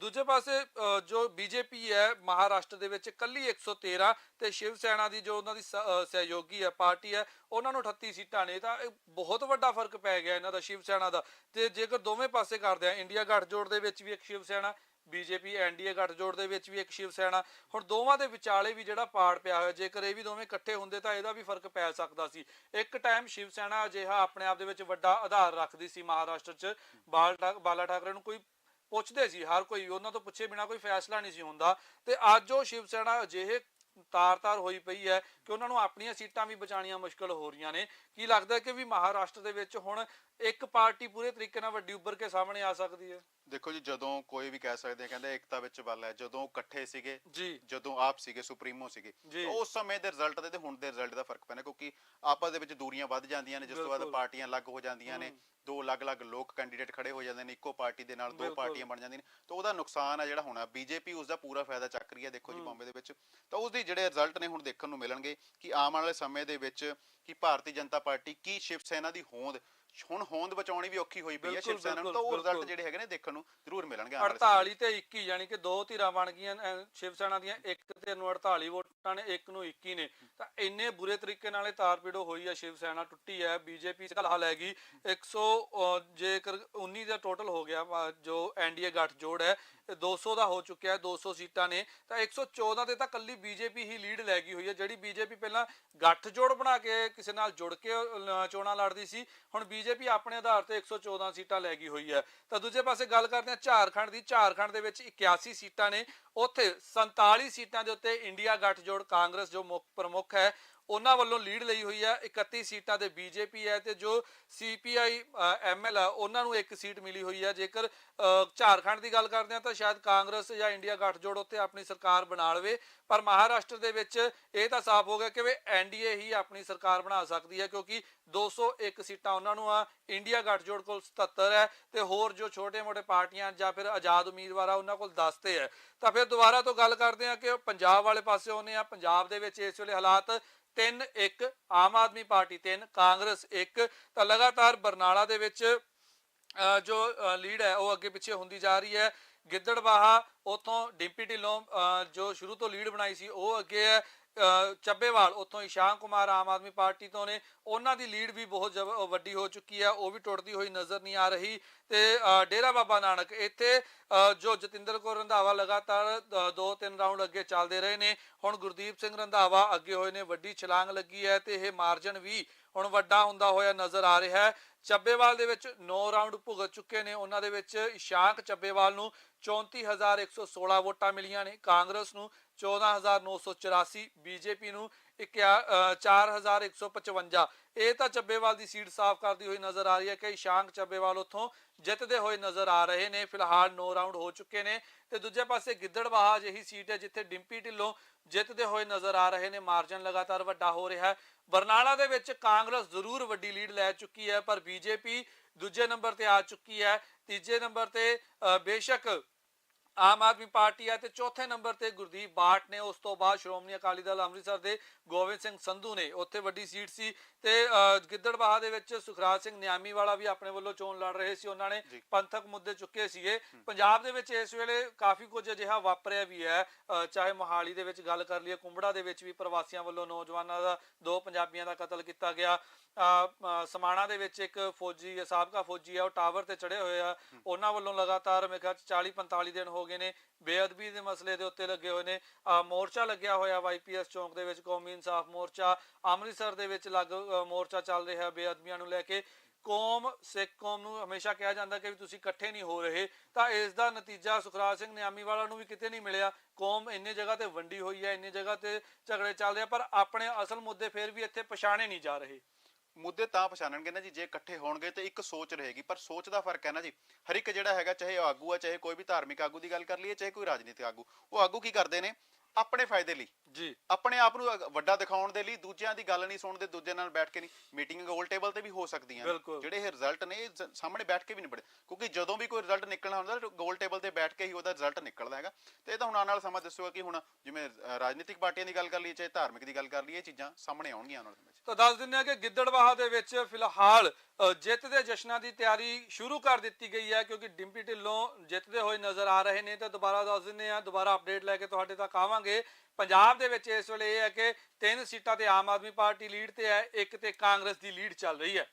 A: ਦੂਜੇ ਪਾਸੇ ਜੋ ਬੀਜੇਪੀ ਹੈ ਮਹਾਰਾਸ਼ਟਰ ਦੇ ਵਿੱਚ ਕੱਲੀ 113 ਤੇ ਸ਼ਿਵ ਸੈਨਾ ਦੀ ਜੋ ਉਹਨਾਂ ਦੀ ਅ, ਸਹਿਯੋਗੀ ਹੈ ਪਾਰਟੀ ਹੈ ਉਹਨਾਂ ਨੂੰ 38 ਸੀਟਾਂ ਨੇ ਤਾਂ ਇਹ ਬਹੁਤ ਵੱਡਾ ਫ਼ਰਕ ਪੈ ਗਿਆ ਇਹਨਾਂ ਦਾ ਸ਼ਿਵ ਸੈਨਾ ਦਾ। ਤੇ ਜੇਕਰ ਦੋਵੇਂ ਪਾਸੇ ਕਰਦੇ ਆ ਇੰਡੀਆ ਗੱਠਜੋੜ ਦੇ ਵਿੱਚ ਵੀ ਇੱਕ ਸ਼ਿਵ ਸੈਨਾ ਬੀਜੇਪੀ ਐਨਡੀਏ ਗੱਠਜੋੜ ਦੇ ਵਿੱਚ ਵੀ ਇੱਕ ਸ਼ਿਵ ਸੈਨਾ ਹੁਣ ਦੋਵਾਂ ਦੇ ਵਿਚਾਲੇ ਵੀ ਜਿਹੜਾ ਪਾੜ ਪਿਆ ਹੋਇਆ ਜੇਕਰ ਇਹ ਵੀ ਦੋਵੇਂ ਇਕੱਠੇ ਹੁੰਦੇ ਤਾਂ ਇਹਦਾ ਵੀ ਫ਼ਰਕ ਪੈ ਸਕਦਾ ਸੀ। ਇੱਕ ਟਾਈਮ ਸ਼ਿਵ ਸੈਨਾ ਅਜਿਹਾ ਆਪਣੇ ਆਪ ਦੇ ਵਿੱਚ ਵੱਡਾ ਆਧਾਰ ਰੱਖਦੀ ਸੀ ਮਹਾਰਾਸ਼ਟਰ 'ਚ। ਬਾਲ ਠਾ- ਬਾਲਾ ਠਾਕਰੇ ਨੂੰ ਕੋਈ ਪੁੱਛਦੇ ਸੀ ਹਰ ਕੋਈ ਉਹਨਾਂ ਤੋਂ ਪੁੱਛੇ ਬਿਨਾ ਕੋਈ ਫੈਸਲਾ ਨਹੀਂ ਸੀ ਹੁੰਦਾ। ਤੇ ਅੱਜ ਉਹ ਸ਼ਿਵ ਸੈਨਾ ਅਜਿਹੇ ਤਾਰ-ਤਾਰ ਹੋਈ ਪਈ ਹੈ ਕਿ ਉਹਨਾਂ ਨੂੰ ਆਪਣੀਆਂ ਸੀਟਾਂ ਵੀ ਬਚਾਉਣੀਆਂ ਮੁਸ਼ਕਲ ਹੋ ਰਹੀਆਂ ਨੇ। ਕੀ ਲੱਗਦਾ ਕਿ ਵੀ ਮਹਾਰਾਸ਼ਟਰ ਦੇ ਵਿੱਚ ਹੁਣ ਇੱਕ ਪਾਰਟੀ ਪੂਰੇ ਤਰੀਕੇ ਨਾਲ ਵੱਡੀ ਉੱਭਰ ਕੇ ਸਾਹਮਣੇ ਆ ਸਕਦੀ ਹੈ
B: ਦੇਖੋ ਜੀ ਜਦੋਂ ਕੋਈ ਵੀ ਕਹਿ ਸਕਦੇ ਆ ਕਹਿੰਦੇ ਏਕਤਾ ਵਿੱਚ ਬਲ ਹੈ ਜਦੋਂ ਇਕੱਠੇ ਸੀਗੇ
A: ਜੀ
B: ਜਦੋਂ ਆਪ ਸੀਗੇ ਸੁਪਰੀਮੋ ਸੀਗੇ
A: ਜੀ।
B: ਤਾਂ ਉਸ ਸਮੇਂ ਦੇ ਰਿਜ਼ਲਟ ਦੇ ਤੇ ਹੁਣ ਦੇ ਰਿਜ਼ਲਟ ਦਾ ਫ਼ਰਕ ਪੈਣਾ ਕਿਉਂਕਿ ਆਪਸ ਦੇ ਵਿੱਚ ਦੂਰੀਆਂ ਵੱਧ ਜਾਂਦੀਆਂ ਨੇ ਜਿਸ ਤੋਂ ਬਾਅਦ
A: ਬਿਲਕੁਲ।
B: ਪਾਰਟੀਆਂ ਅਲੱਗ ਹੋ ਜਾਂਦੀਆਂ ਨੇ ਦੋ ਅਲੱਗ-ਅਲੱਗ ਲੋਕ ਕੈਂਡੀਡੇਟ ਖੜੇ ਹੋ ਜਾਂਦੇ ਨੇ ਇੱਕੋ ਪਾਰਟੀ ਦੇ ਨਾਲ ਦੋ
A: ਬਿਲਕੁਲ।
B: ਪਾਰਟੀਆਂ ਬਣ ਜਾਂਦੀਆਂ ਨੇ ਤਾਂ ਉਹਦਾ ਨੁਕਸਾਨ ਹੈ ਜਿਹੜਾ ਹੋਣਾ ਬੀਜੇਪੀ ਉਸ ਦਾ ਪੂਰਾ ਫਾਇਦਾ ਚੱਕ ਰਹੀ ਹੈ ਦੇਖੋ ਜੀ ਬੰਬੇ ਦੇ ਵਿੱਚ ਤਾਂ ਉਸ ਦੀ ਜਿਹੜੇ ਰਿਜ਼ਲਟ ਨੇ ਹੁਣ ਦੇਖਣ ਨੂੰ ਮਿਲਣਗੇ ਕਿ ਆਉਣ ਵਾਲੇ ਸਮੇਂ ਦੇ ਵਿੱਚ ਕਿ ਭਾਰਤੀ ਜਨਤਾ ਪਾਰਟੀ ਕੀ ਸ਼ਿਵ ਸੈਨਾ ਦੀ ਹੋਂਦ ਹੁਣ ਹੋਂਦ ਬਚਾਉਣੀ ਵੀ ਔਖੀ ਹੋਈ ਪਈ ਹੈ
A: ਬਿਲਕੁਲ,
B: ਸ਼ਿਵ ਸੈਨਾ ਨੂੰ ਤਾਂ
A: ਬਿਲਕੁਲ,
B: ਉਹ ਰਿਜ਼ਲਟ
A: ਬਿਲਕੁਲ।
B: ਜਿਹੜੇ ਹੈਗੇ ਨੇ ਦੇਖਣ ਨੂੰ ਜ਼ਰੂਰ ਮਿਲਣਗੇ ਆਉਣ ਵਾਲੇ ਸਮੇਂ 'ਚ।
A: 48 ਤੇ 21 ਯਾਨੀ ਕਿ ਦੋ ਧਿਰਾਂ ਬਣ ਗਈਆਂ ਅਹ, ਸ਼ਿਵ ਸੈਨਾ ਦੀਆਂ ਇੱਕ ਤੇ ਨੂੰ 48 ਵੋਟਾਂ ਨੇ ਇੱਕ ਨੂੰ 21 ਨੇ ਤਾਂ ਇੰਨੇ ਬੁਰੇ ਤਰੀਕੇ ਨਾਲ ਇਹ ਤਾਰਪੀੜੋ ਹੋਈ ਹੈ ਸ਼ਿਵ ਸੈਨਾ ਟੁੱਟੀ ਹੈ ਬੀਜੇਪੀ ਕਲ ਹਾਲ ਹੈਗੀ 100 ਅਹ, ਜੇਕਰ 19 ਦਾ ਟੋਟਲ ਹੋ ਗਿਆ ਵਾ, ਜੋ ਐਨਡੀਏ ਗੱਠਜੋੜ ਹੈ ਇਹ 200 ਦਾ ਹੋ ਚੁੱਕਿਆ ਹੈ 200 ਸੀਟਾਂ ਨੇ ਤਾਂ 114 ਤੇ ਤਾਂ ਕੱਲੀ ਬੀਜੇਪੀ ਹੀ ਲੀਡ ਲੈ ਗਈ ਹੋਈ ਹੈ ਜਿਹੜੀ ਬੀਜੇਪੀ ਪਹਿਲਾਂ ਗੱਠਜੋੜ ਬਣਾ ਕੇ ਕਿਸੇ ਨਾਲ ਜੁੜ ਕੇ ਅਹ, ਚੋਣਾਂ ਲੜਦੀ ਸੀ ਹੁਣ ਬੀਜੇਪੀ ਆਪਣੇ ਆਧਾਰ ਤੇ 114 ਸੀਟਾਂ ਲੈ ਗਈ ਹੋਈ ਹੈ। ਤਾਂ ਦੂਜੇ ਪਾਸੇ ਗੱਲ ਕਰਦੇ ਹਾਂ, ਝਾਰਖੰਡ ਦੀ। ਝਾਰਖੰਡ ਦੇ ਵਿੱਚ 81 ਸੀਟਾਂ ਨੇ। ਉੱਥੇ 47 ਸੀਟਾਂ ਦੇ ਉੱਤੇ ਇੰਡੀਆ ਗੱਠਜੋੜ ਕਾਂਗਰਸ ਜੋ ਮੁੱਖ ਪ੍ਰਮੁੱਖ ਹੈ ਉਹਨਾਂ ਵੱਲੋਂ ਲੀਡ ਲਈ ਹੋਈ ਹੈ 31 ਸੀਟਾਂ ਤੇ ਬੀਜੇਪੀ ਹੈ ਤੇ ਜੋ ਸੀਪੀਆਈ ਐਮਐਲ ਆ, ਉਹਨਾਂ ਨੂੰ ਇੱਕ ਸੀਟ ਮਿਲੀ ਹੋਈ ਹੈ ਜੇਕਰ ਝਾਰਖੰਡ ਦੀ ਗੱਲ ਕਰਦੇ ਹਾਂ ਤਾਂ ਸ਼ਾਇਦ ਕਾਂਗਰਸ ਜਾਂ ਇੰਡੀਆ ਗੱਠਜੋੜ ਉੱਤੇ ਆਪਣੀ ਸਰਕਾਰ ਬਣਾ ਲਵੇ। ਪਰ ਮਹਾਰਾਸ਼ਟਰ ਦੇ ਵਿੱਚ ਇਹ ਤਾਂ ਸਾਫ਼ ਹੋ ਗਿਆ ਕਿ ਵੀ ਐਨਡੀਏ ਹੀ ਆਪਣੀ ਸਰਕਾਰ ਬਣਾ ਸਕਦੀ ਹੈ, ਕਿਉਂਕਿ 201 ਸੀਟਾਂ ਉਹਨਾਂ ਨੂੰ ਆ, ਇੰਡੀਆ ਗੱਠਜੋੜ ਕੋਲ 77 ਹੈ ਤੇ ਹੋਰ ਜੋ ਛੋਟੇ-ਮੋਟੇ ਪਾਰਟੀਆਂ ਜਾਂ ਫਿਰ ਆਜ਼ਾਦ ਉਮੀਦਵਾਰ ਆ, ਉਹਨਾਂ ਕੋਲ 10 ਤੇ ਹੈ। ਤਾਂ ਫਿਰ ਦੁਬਾਰਾ ਤੋਂ ਗੱਲ ਕਰਦੇ ਹਾਂ ਕਿ ਪੰਜਾਬ ਵਾਲੇ ਪਾਸੇ ਆਉਂਦੇ ਆ। ਪੰਜਾਬ ਦੇ ਵਿੱਚ ਇਸ ਵੇਲੇ ਹਾਲਾਤ 3 1 ਆਮ ਆਦਮੀ ਪਾਰਟੀ 3 ਕਾਂਗਰਸ 1 ਤਾਂ ਲਗਾਤਾਰ ਬਰਨਾਲਾ ਦੇ ਵਿੱਚ ਅ, ਜੋ ਲੀਡ ਹੈ ਉਹ ਅੱਗੇ ਪਿੱਛੇ ਹੁੰਦੀ ਜਾ ਰਹੀ ਹੈ। ਗਿੱਦੜਬਾਹਾ ਉਥੋਂ ਡਿੰਪੀ ਢਿੱਲੋਂ ਜੋ ਸ਼ੁਰੂ ਤੋਂ ਲੀਡ ਬਣਾਈ ਸੀ, ਉਹ ਅੱਗੇ ਹੈ। ਚੱਬੇਵਾਲ, ਉਥੋਂ ਇਸ਼ਾਨ ਕੁਮਾਰ ਆਮ ਆਦਮੀ ਪਾਰਟੀ ਤੋਂ ਨੇ। ਉਹਨਾਂ ਦੀ ਲੀਡ ਵੀ ਬਹੁਤ ਜ਼ਬ- ਵੱਡੀ ਹੋ ਚੁੱਕੀ ਹੈ। ਉਹ ਵੀ ਟੁੱਟਦੀ ਹੋਈ ਨਜ਼ਰ ਨਹੀਂ ਆ ਰਹੀ। ਤੇ ਡੇਰਾ ਬਾਬਾ ਨਾਨਕ, ਇੱਥੇ ਜੋ ਜਤਿੰਦਰ ਕੌਰ ਰੰਧਾਵਾ ਲਗਾਤਾਰ ਦੋ ਤਿੰਨ ਰਾਉਂਡ ਅੱਗੇ ਚੱਲਦੇ ਰਹੇ ਨੇ। ਹੁਣ ਗੁਰਦੀਪ ਸਿੰਘ ਰੰਧਾਵਾ ਅੱਗੇ ਹੋਏ ਨੇ। ਵੱਡੀ ਛਲਾਂਗ ਲੱਗੀ ਹੈ ਤੇ ਇਹ ਮਾਰਜਨ ਵੀ ਹੁਣ ਵੱਡਾ ਹੁੰਦਾ ਹੋਇਆ ਨਜ਼ਰ ਆ ਰਿਹਾ ਹੈ। ਚੱਬੇਵਾਲ ਦੇ ਵਿੱਚ 9 ਰਾਉਂਡ ਭੁਗਤ ਚੁੱਕੇ ਨੇ। ਉਹਨਾਂ ਦੇ ਵਿੱਚ ਇਸ਼ਾਂਕ ਚੱਬੇਵਾਲ ਨੂੰ 34116 ਵੋਟਾਂ ਮਿਲੀਆਂ ਨੇ। ਕਾਂਗਰਸ ਨੂੰ 14984 ਬੀਜੇਪੀ ਨੂੰ 4155 ਇਹ ਤਾਂ ਚੱਬੇਵਾਲ ਦੀ ਸੀਟ ਸਾਫ਼ ਕਰਦੀ ਹੋਈ ਨਜ਼ਰ ਆ ਰਹੀ ਹੈ ਕਿ ਇਸ਼ਾਂਕ ਚੱਬੇਵਾਲ ਉੱਥੋਂ ਜਿੱਤਦੇ ਹੋਏ ਨਜ਼ਰ ਆ ਰਹੇ ਨੇ। ਫਿਲਹਾਲ 9 ਰਾਉਂਡ ਹੋ ਚੁੱਕੇ ਨੇ ਤੇ ਦੂਜੇ ਪਾਸੇ ਗਿੱਦੜਬਾਹਾ ਜਿਹੀ ਸੀਟ ਹੈ ਜਿੱਥੇ ਡਿੰਪੀ ਢਿੱਲੋਂ ਜਿੱਤਦੇ ਹੋਏ ਨਜ਼ਰ ਆ ਰਹੇ ਨੇ। ਮਾਰਜਨ ਲਗਾਤਾਰ ਵੱਡਾ ਹੋ ਰਿਹਾ ਹੈ। ਬਰਨਾਲਾ ਦੇ ਵਿੱਚ ਕਾਂਗਰਸ ਜ਼ਰੂਰ ਵੱਡੀ ਲੀਡ ਲੈ ਚੁੱਕੀ ਹੈ, ਪਰ ਬੀਜੇਪੀ ਦੂਜੇ ਨੰਬਰ ਤੇ ਆ ਚੁੱਕੀ ਹੈ। ਤੀਜੇ ਨੰਬਰ ਤੇ ਬੇਸ਼ੱਕ ਆਮ ਆਦਮੀ ਪਾਰਟੀ ਹੈ ਤੇ ਚੌਥੇ ਨੰਬਰ ਤੇ ਗੁਰਦੀਪ ਬਾਟ ਨੇ। ਉਸ ਤੋਂ ਬਾਅਦ ਸ਼੍ਰੋਮਣੀ ਅਕਾਲੀ ਦਲ ਅੰਮ੍ਰਿਤਸਰ ਦੇ ਗੋਬਿੰਦ ਸਿੰਘ ਸੰਧੂ ਨੇ ਉੱਥੇ ਵੱਡੀ ਸੀਟ ਸੀ ਤੇ ਗਿੱਦੜਬਾਹਾ ਦੇ ਵਿੱਚ ਸੁਖਰਾਜ ਸਿੰਘ ਨਿਆਮੀ ਵਾਲਾ ਵੀ ਆਪਣੇ ਵੱਲੋਂ ਚੋਣ ਲੜ ਰਹੇ ਸੀ। ਉਹਨਾਂ ਨੇ। ਪੰਥਕ ਮੁੱਦੇ ਚੁੱਕੇ ਸੀਗੇ। ਪੰਜਾਬ ਦੇ ਵਿੱਚ ਇਸ ਵੇਲੇ ਕਾਫੀ ਕੁਝ ਅਜਿਹਾ ਵਾਪਰਿਆ ਵੀ ਹੈ। ਚਾਹੇ ਮੋਹਾਲੀ ਦੇ ਵਿੱਚ ਗੱਲ ਕਰ ਲਈਏ ਕੁੰਬੜਾ ਦੇ ਵਿੱਚ ਵੀ ਪ੍ਰਵਾਸੀਆਂ ਵੱਲੋਂ ਨੌਜਵਾਨਾਂ ਦਾ ਦੋ ਪੰਜਾਬੀਆਂ ਦਾ ਕਤਲ ਕੀਤਾ ਗਿਆ। ਸਮਾਣਾ ਦੇ ਵਿੱਚ ਇੱਕ ਫੌਜੀ ਸਾਬਕਾ ਫੌਜੀ ਆ ਉਹ ਟਾਵਰ ਤੇ ਚੜੇ ਹੋਏ ਆ। ਉਹਨਾਂ ਵੱਲੋਂ ਲਗਾਤਾਰ ਮੇਰੇ ਖਿਆਲ 'ਚ 40 45 ਦਿਨ ਹੋ ਗਏ ਨੇ ਬੇਅਦਬੀ ਦੇ ਮਸਲੇ ਦੇ ਉੱਤੇ ਲੱਗੇ ਹੋਏ ਨੇ। ਮੋਰਚਾ ਲੱਗਿਆ ਹੋਇਆ ਵਾਈਪੀਐਸ ਚੌਂਕ ਦੇ ਵਿੱਚ ਕੌਮੀ ਇਨਸਾਫ ਮੋਰਚਾ। ਅੰਮ੍ਰਿਤਸਰ ਦੇ ਵਿੱਚ ਲੱਗ ਮੋਰਚਾ ਚੱਲ ਰਿਹਾ ਬੇਅਦਬੀਆਂ ਨੂੰ ਲੈ ਕੇ। ਕੌਮ ਸਿੱਖ ਕੌਮ ਨੂੰ ਹਮੇਸ਼ਾ ਕਿਹਾ ਜਾਂਦਾ ਕਿ ਵੀ ਤੁਸੀਂ ਇਕੱਠੇ ਨਹੀਂ ਹੋ ਰਹੇ। ਤਾਂ ਇਸ ਦਾ ਨਤੀਜਾ ਸੁਖਰਾਜ ਸਿੰਘ ਨਿਆਮੀ ਵਾਲਾ ਨੂੰ ਵੀ ਕਿਤੇ ਨਹੀਂ ਮਿਲਿਆ। ਕੌਮ ਇੰਨੇ ਜਗ੍ਹਾ ਤੇ ਵੰਡੀ ਹੋਈ ਹੈ ਇੰਨੇ ਜਗ੍ਹਾ ਤੇ ਝਗੜੇ ਚੱਲਦੇ ਆ ਪਰ ਆਪਣੇ ਅਸਲ ਮੁੱਦੇ ਫਿਰ ਵੀ ਇੱਥੇ ਪਛਾਣੇ ਨਹੀਂ ਜਾ ਰਹੇ।
B: ਮੁੱਦੇ ਤਾਂ ਪਛਾਣਨਗੇ ਨਾ ਜੀ, ਜੇ ਇਕੱਠੇ ਹੋਣਗੇ ਤੇ ਇੱਕ ਸੋਚ ਰਹੇਗੀ। ਪਰ ਸੋਚ ਦਾ ਫ਼ਰਕ ਹੈ ਨਾ ਜੀ, ਹਰ ਇੱਕ ਜਿਹੜਾ ਹੈਗਾ, ਚਾਹੇ ਉਹ ਆਗੂ ਆ, ਚਾਹੇ ਕੋਈ ਵੀ ਧਾਰਮਿਕ ਆਗੂ ਦੀ ਗੱਲ ਕਰ ਲਈਏ, ਚਾਹੇ ਕੋਈ ਰਾਜਨੀਤਿਕ ਆਗੂ, ਉਹ ਆਗੂ ਕੀ ਕਰਦੇ ਨੇ? ਆਪਣੇ ਫਾਇਦੇ ਲਈ।
A: ਜੀ।
B: ਆਪਣੇ ਆਪ ਨੂੰ ਅਗ- ਵੱਡਾ ਦਿਖਾਉਣ ਦੇ ਲਈ ਦੂਜਿਆਂ ਦੀ ਗੱਲ ਨਹੀਂ ਸੁਣਦੇ ਦੂਜੇ ਨਾਲ ਬੈਠ ਕੇ ਨਹੀਂ। ਮੀਟਿੰਗ ਗੋਲ ਟੇਬਲ ਤੇ ਵੀ ਹੋ ਸਕਦੀਆਂ ਨੇ।
A: ਬਿਲਕੁਲ।
B: ਜਿਹੜੇ ਇਹ ਰਿਜ਼ਲਟ ਨੇ ਇਹ ਸ- ਸਾਹਮਣੇ ਬੈਠ ਕੇ ਵੀ ਨਹੀਂ ਬੜੇ। ਕਿਉਂਕਿ ਜਦੋਂ ਵੀ ਕੋਈ ਰਿਜ਼ਲਟ ਨਿਕਲਣਾ ਹੁੰਦਾ ਗੋਲ ਟੇਬਲ ਤੇ ਬੈਠ ਕੇ ਹੀ ਉਹਦਾ ਰਿਜ਼ਲਟ ਨਿਕਲਦਾ ਹੈਗਾ। ਤੇ ਇਹ ਤਾਂ ਹੁਣ ਆਉਣ ਵਾਲਾ ਸਮਾਂ ਦੱਸੂਗਾ ਕਿ ਹੁਣ ਜਿਵੇਂ ਅ, ਰਾਜਨੀਤਿਕ ਪਾਰਟੀਆਂ ਦੀ ਗੱਲ ਕਰ ਲਈਏ ਚਾਹੇ ਧਾਰਮਿਕ ਦੀ ਗੱਲ ਕਰ ਲਈਏ ਇਹ ਚੀਜ਼ਾਂ ਸਾਹਮਣੇ ਆਉਣਗੀਆਂ ਆਉਣ ਵਾਲੇ ਸਮੇਂ 'ਚ।
A: ਤਾਂ ਦੱਸ ਦਿੰਦੇ ਆ ਕਿ ਗਿੱਦੜਬਾਹਾ ਦੇ ਵਿੱਚ ਫਿਲਹਾਲ ਅ, ਜਿੱਤ ਦੇ ਜਸ਼ਨਾਂ ਦੀ ਤਿਆਰੀ ਸ਼ੁਰੂ ਕਰ ਦਿੱਤੀ ਗਈ ਹੈ ਕਿਉਂਕਿ ਡਿੰਪੀ ਢਿੱਲੋਂ ਜਿੱਤਦੇ ਹੋਏ ਨਜ਼ਰ ਆ ਰਹੇ ਨੇ। ਤਾਂ ਦੁਬਾਰਾ ਦੱਸ ਦਿੰਦੇ ਆ ਦੁਬਾਰਾ ਅਪਡੇਟ ਲੈ ਕੇ ਤੁਹਾਡੇ ਤੱਕ ਆਵਾਂਗੇ। ਪੰਜਾਬ ਦੇ ਵਿੱਚ ਇਸ ਵੇਲੇ ਇਹ ਹੈ ਕਿ ਤਿੰਨ ਸੀਟਾਂ ਤੇ ਆਮ ਆਦਮੀ ਪਾਰਟੀ ਲੀਡ ਤੇ ਹੈ, ਇੱਕ ਤੇ ਕਾਂਗਰਸ ਦੀ ਲੀਡ ਚੱਲ ਰਹੀ ਹੈ।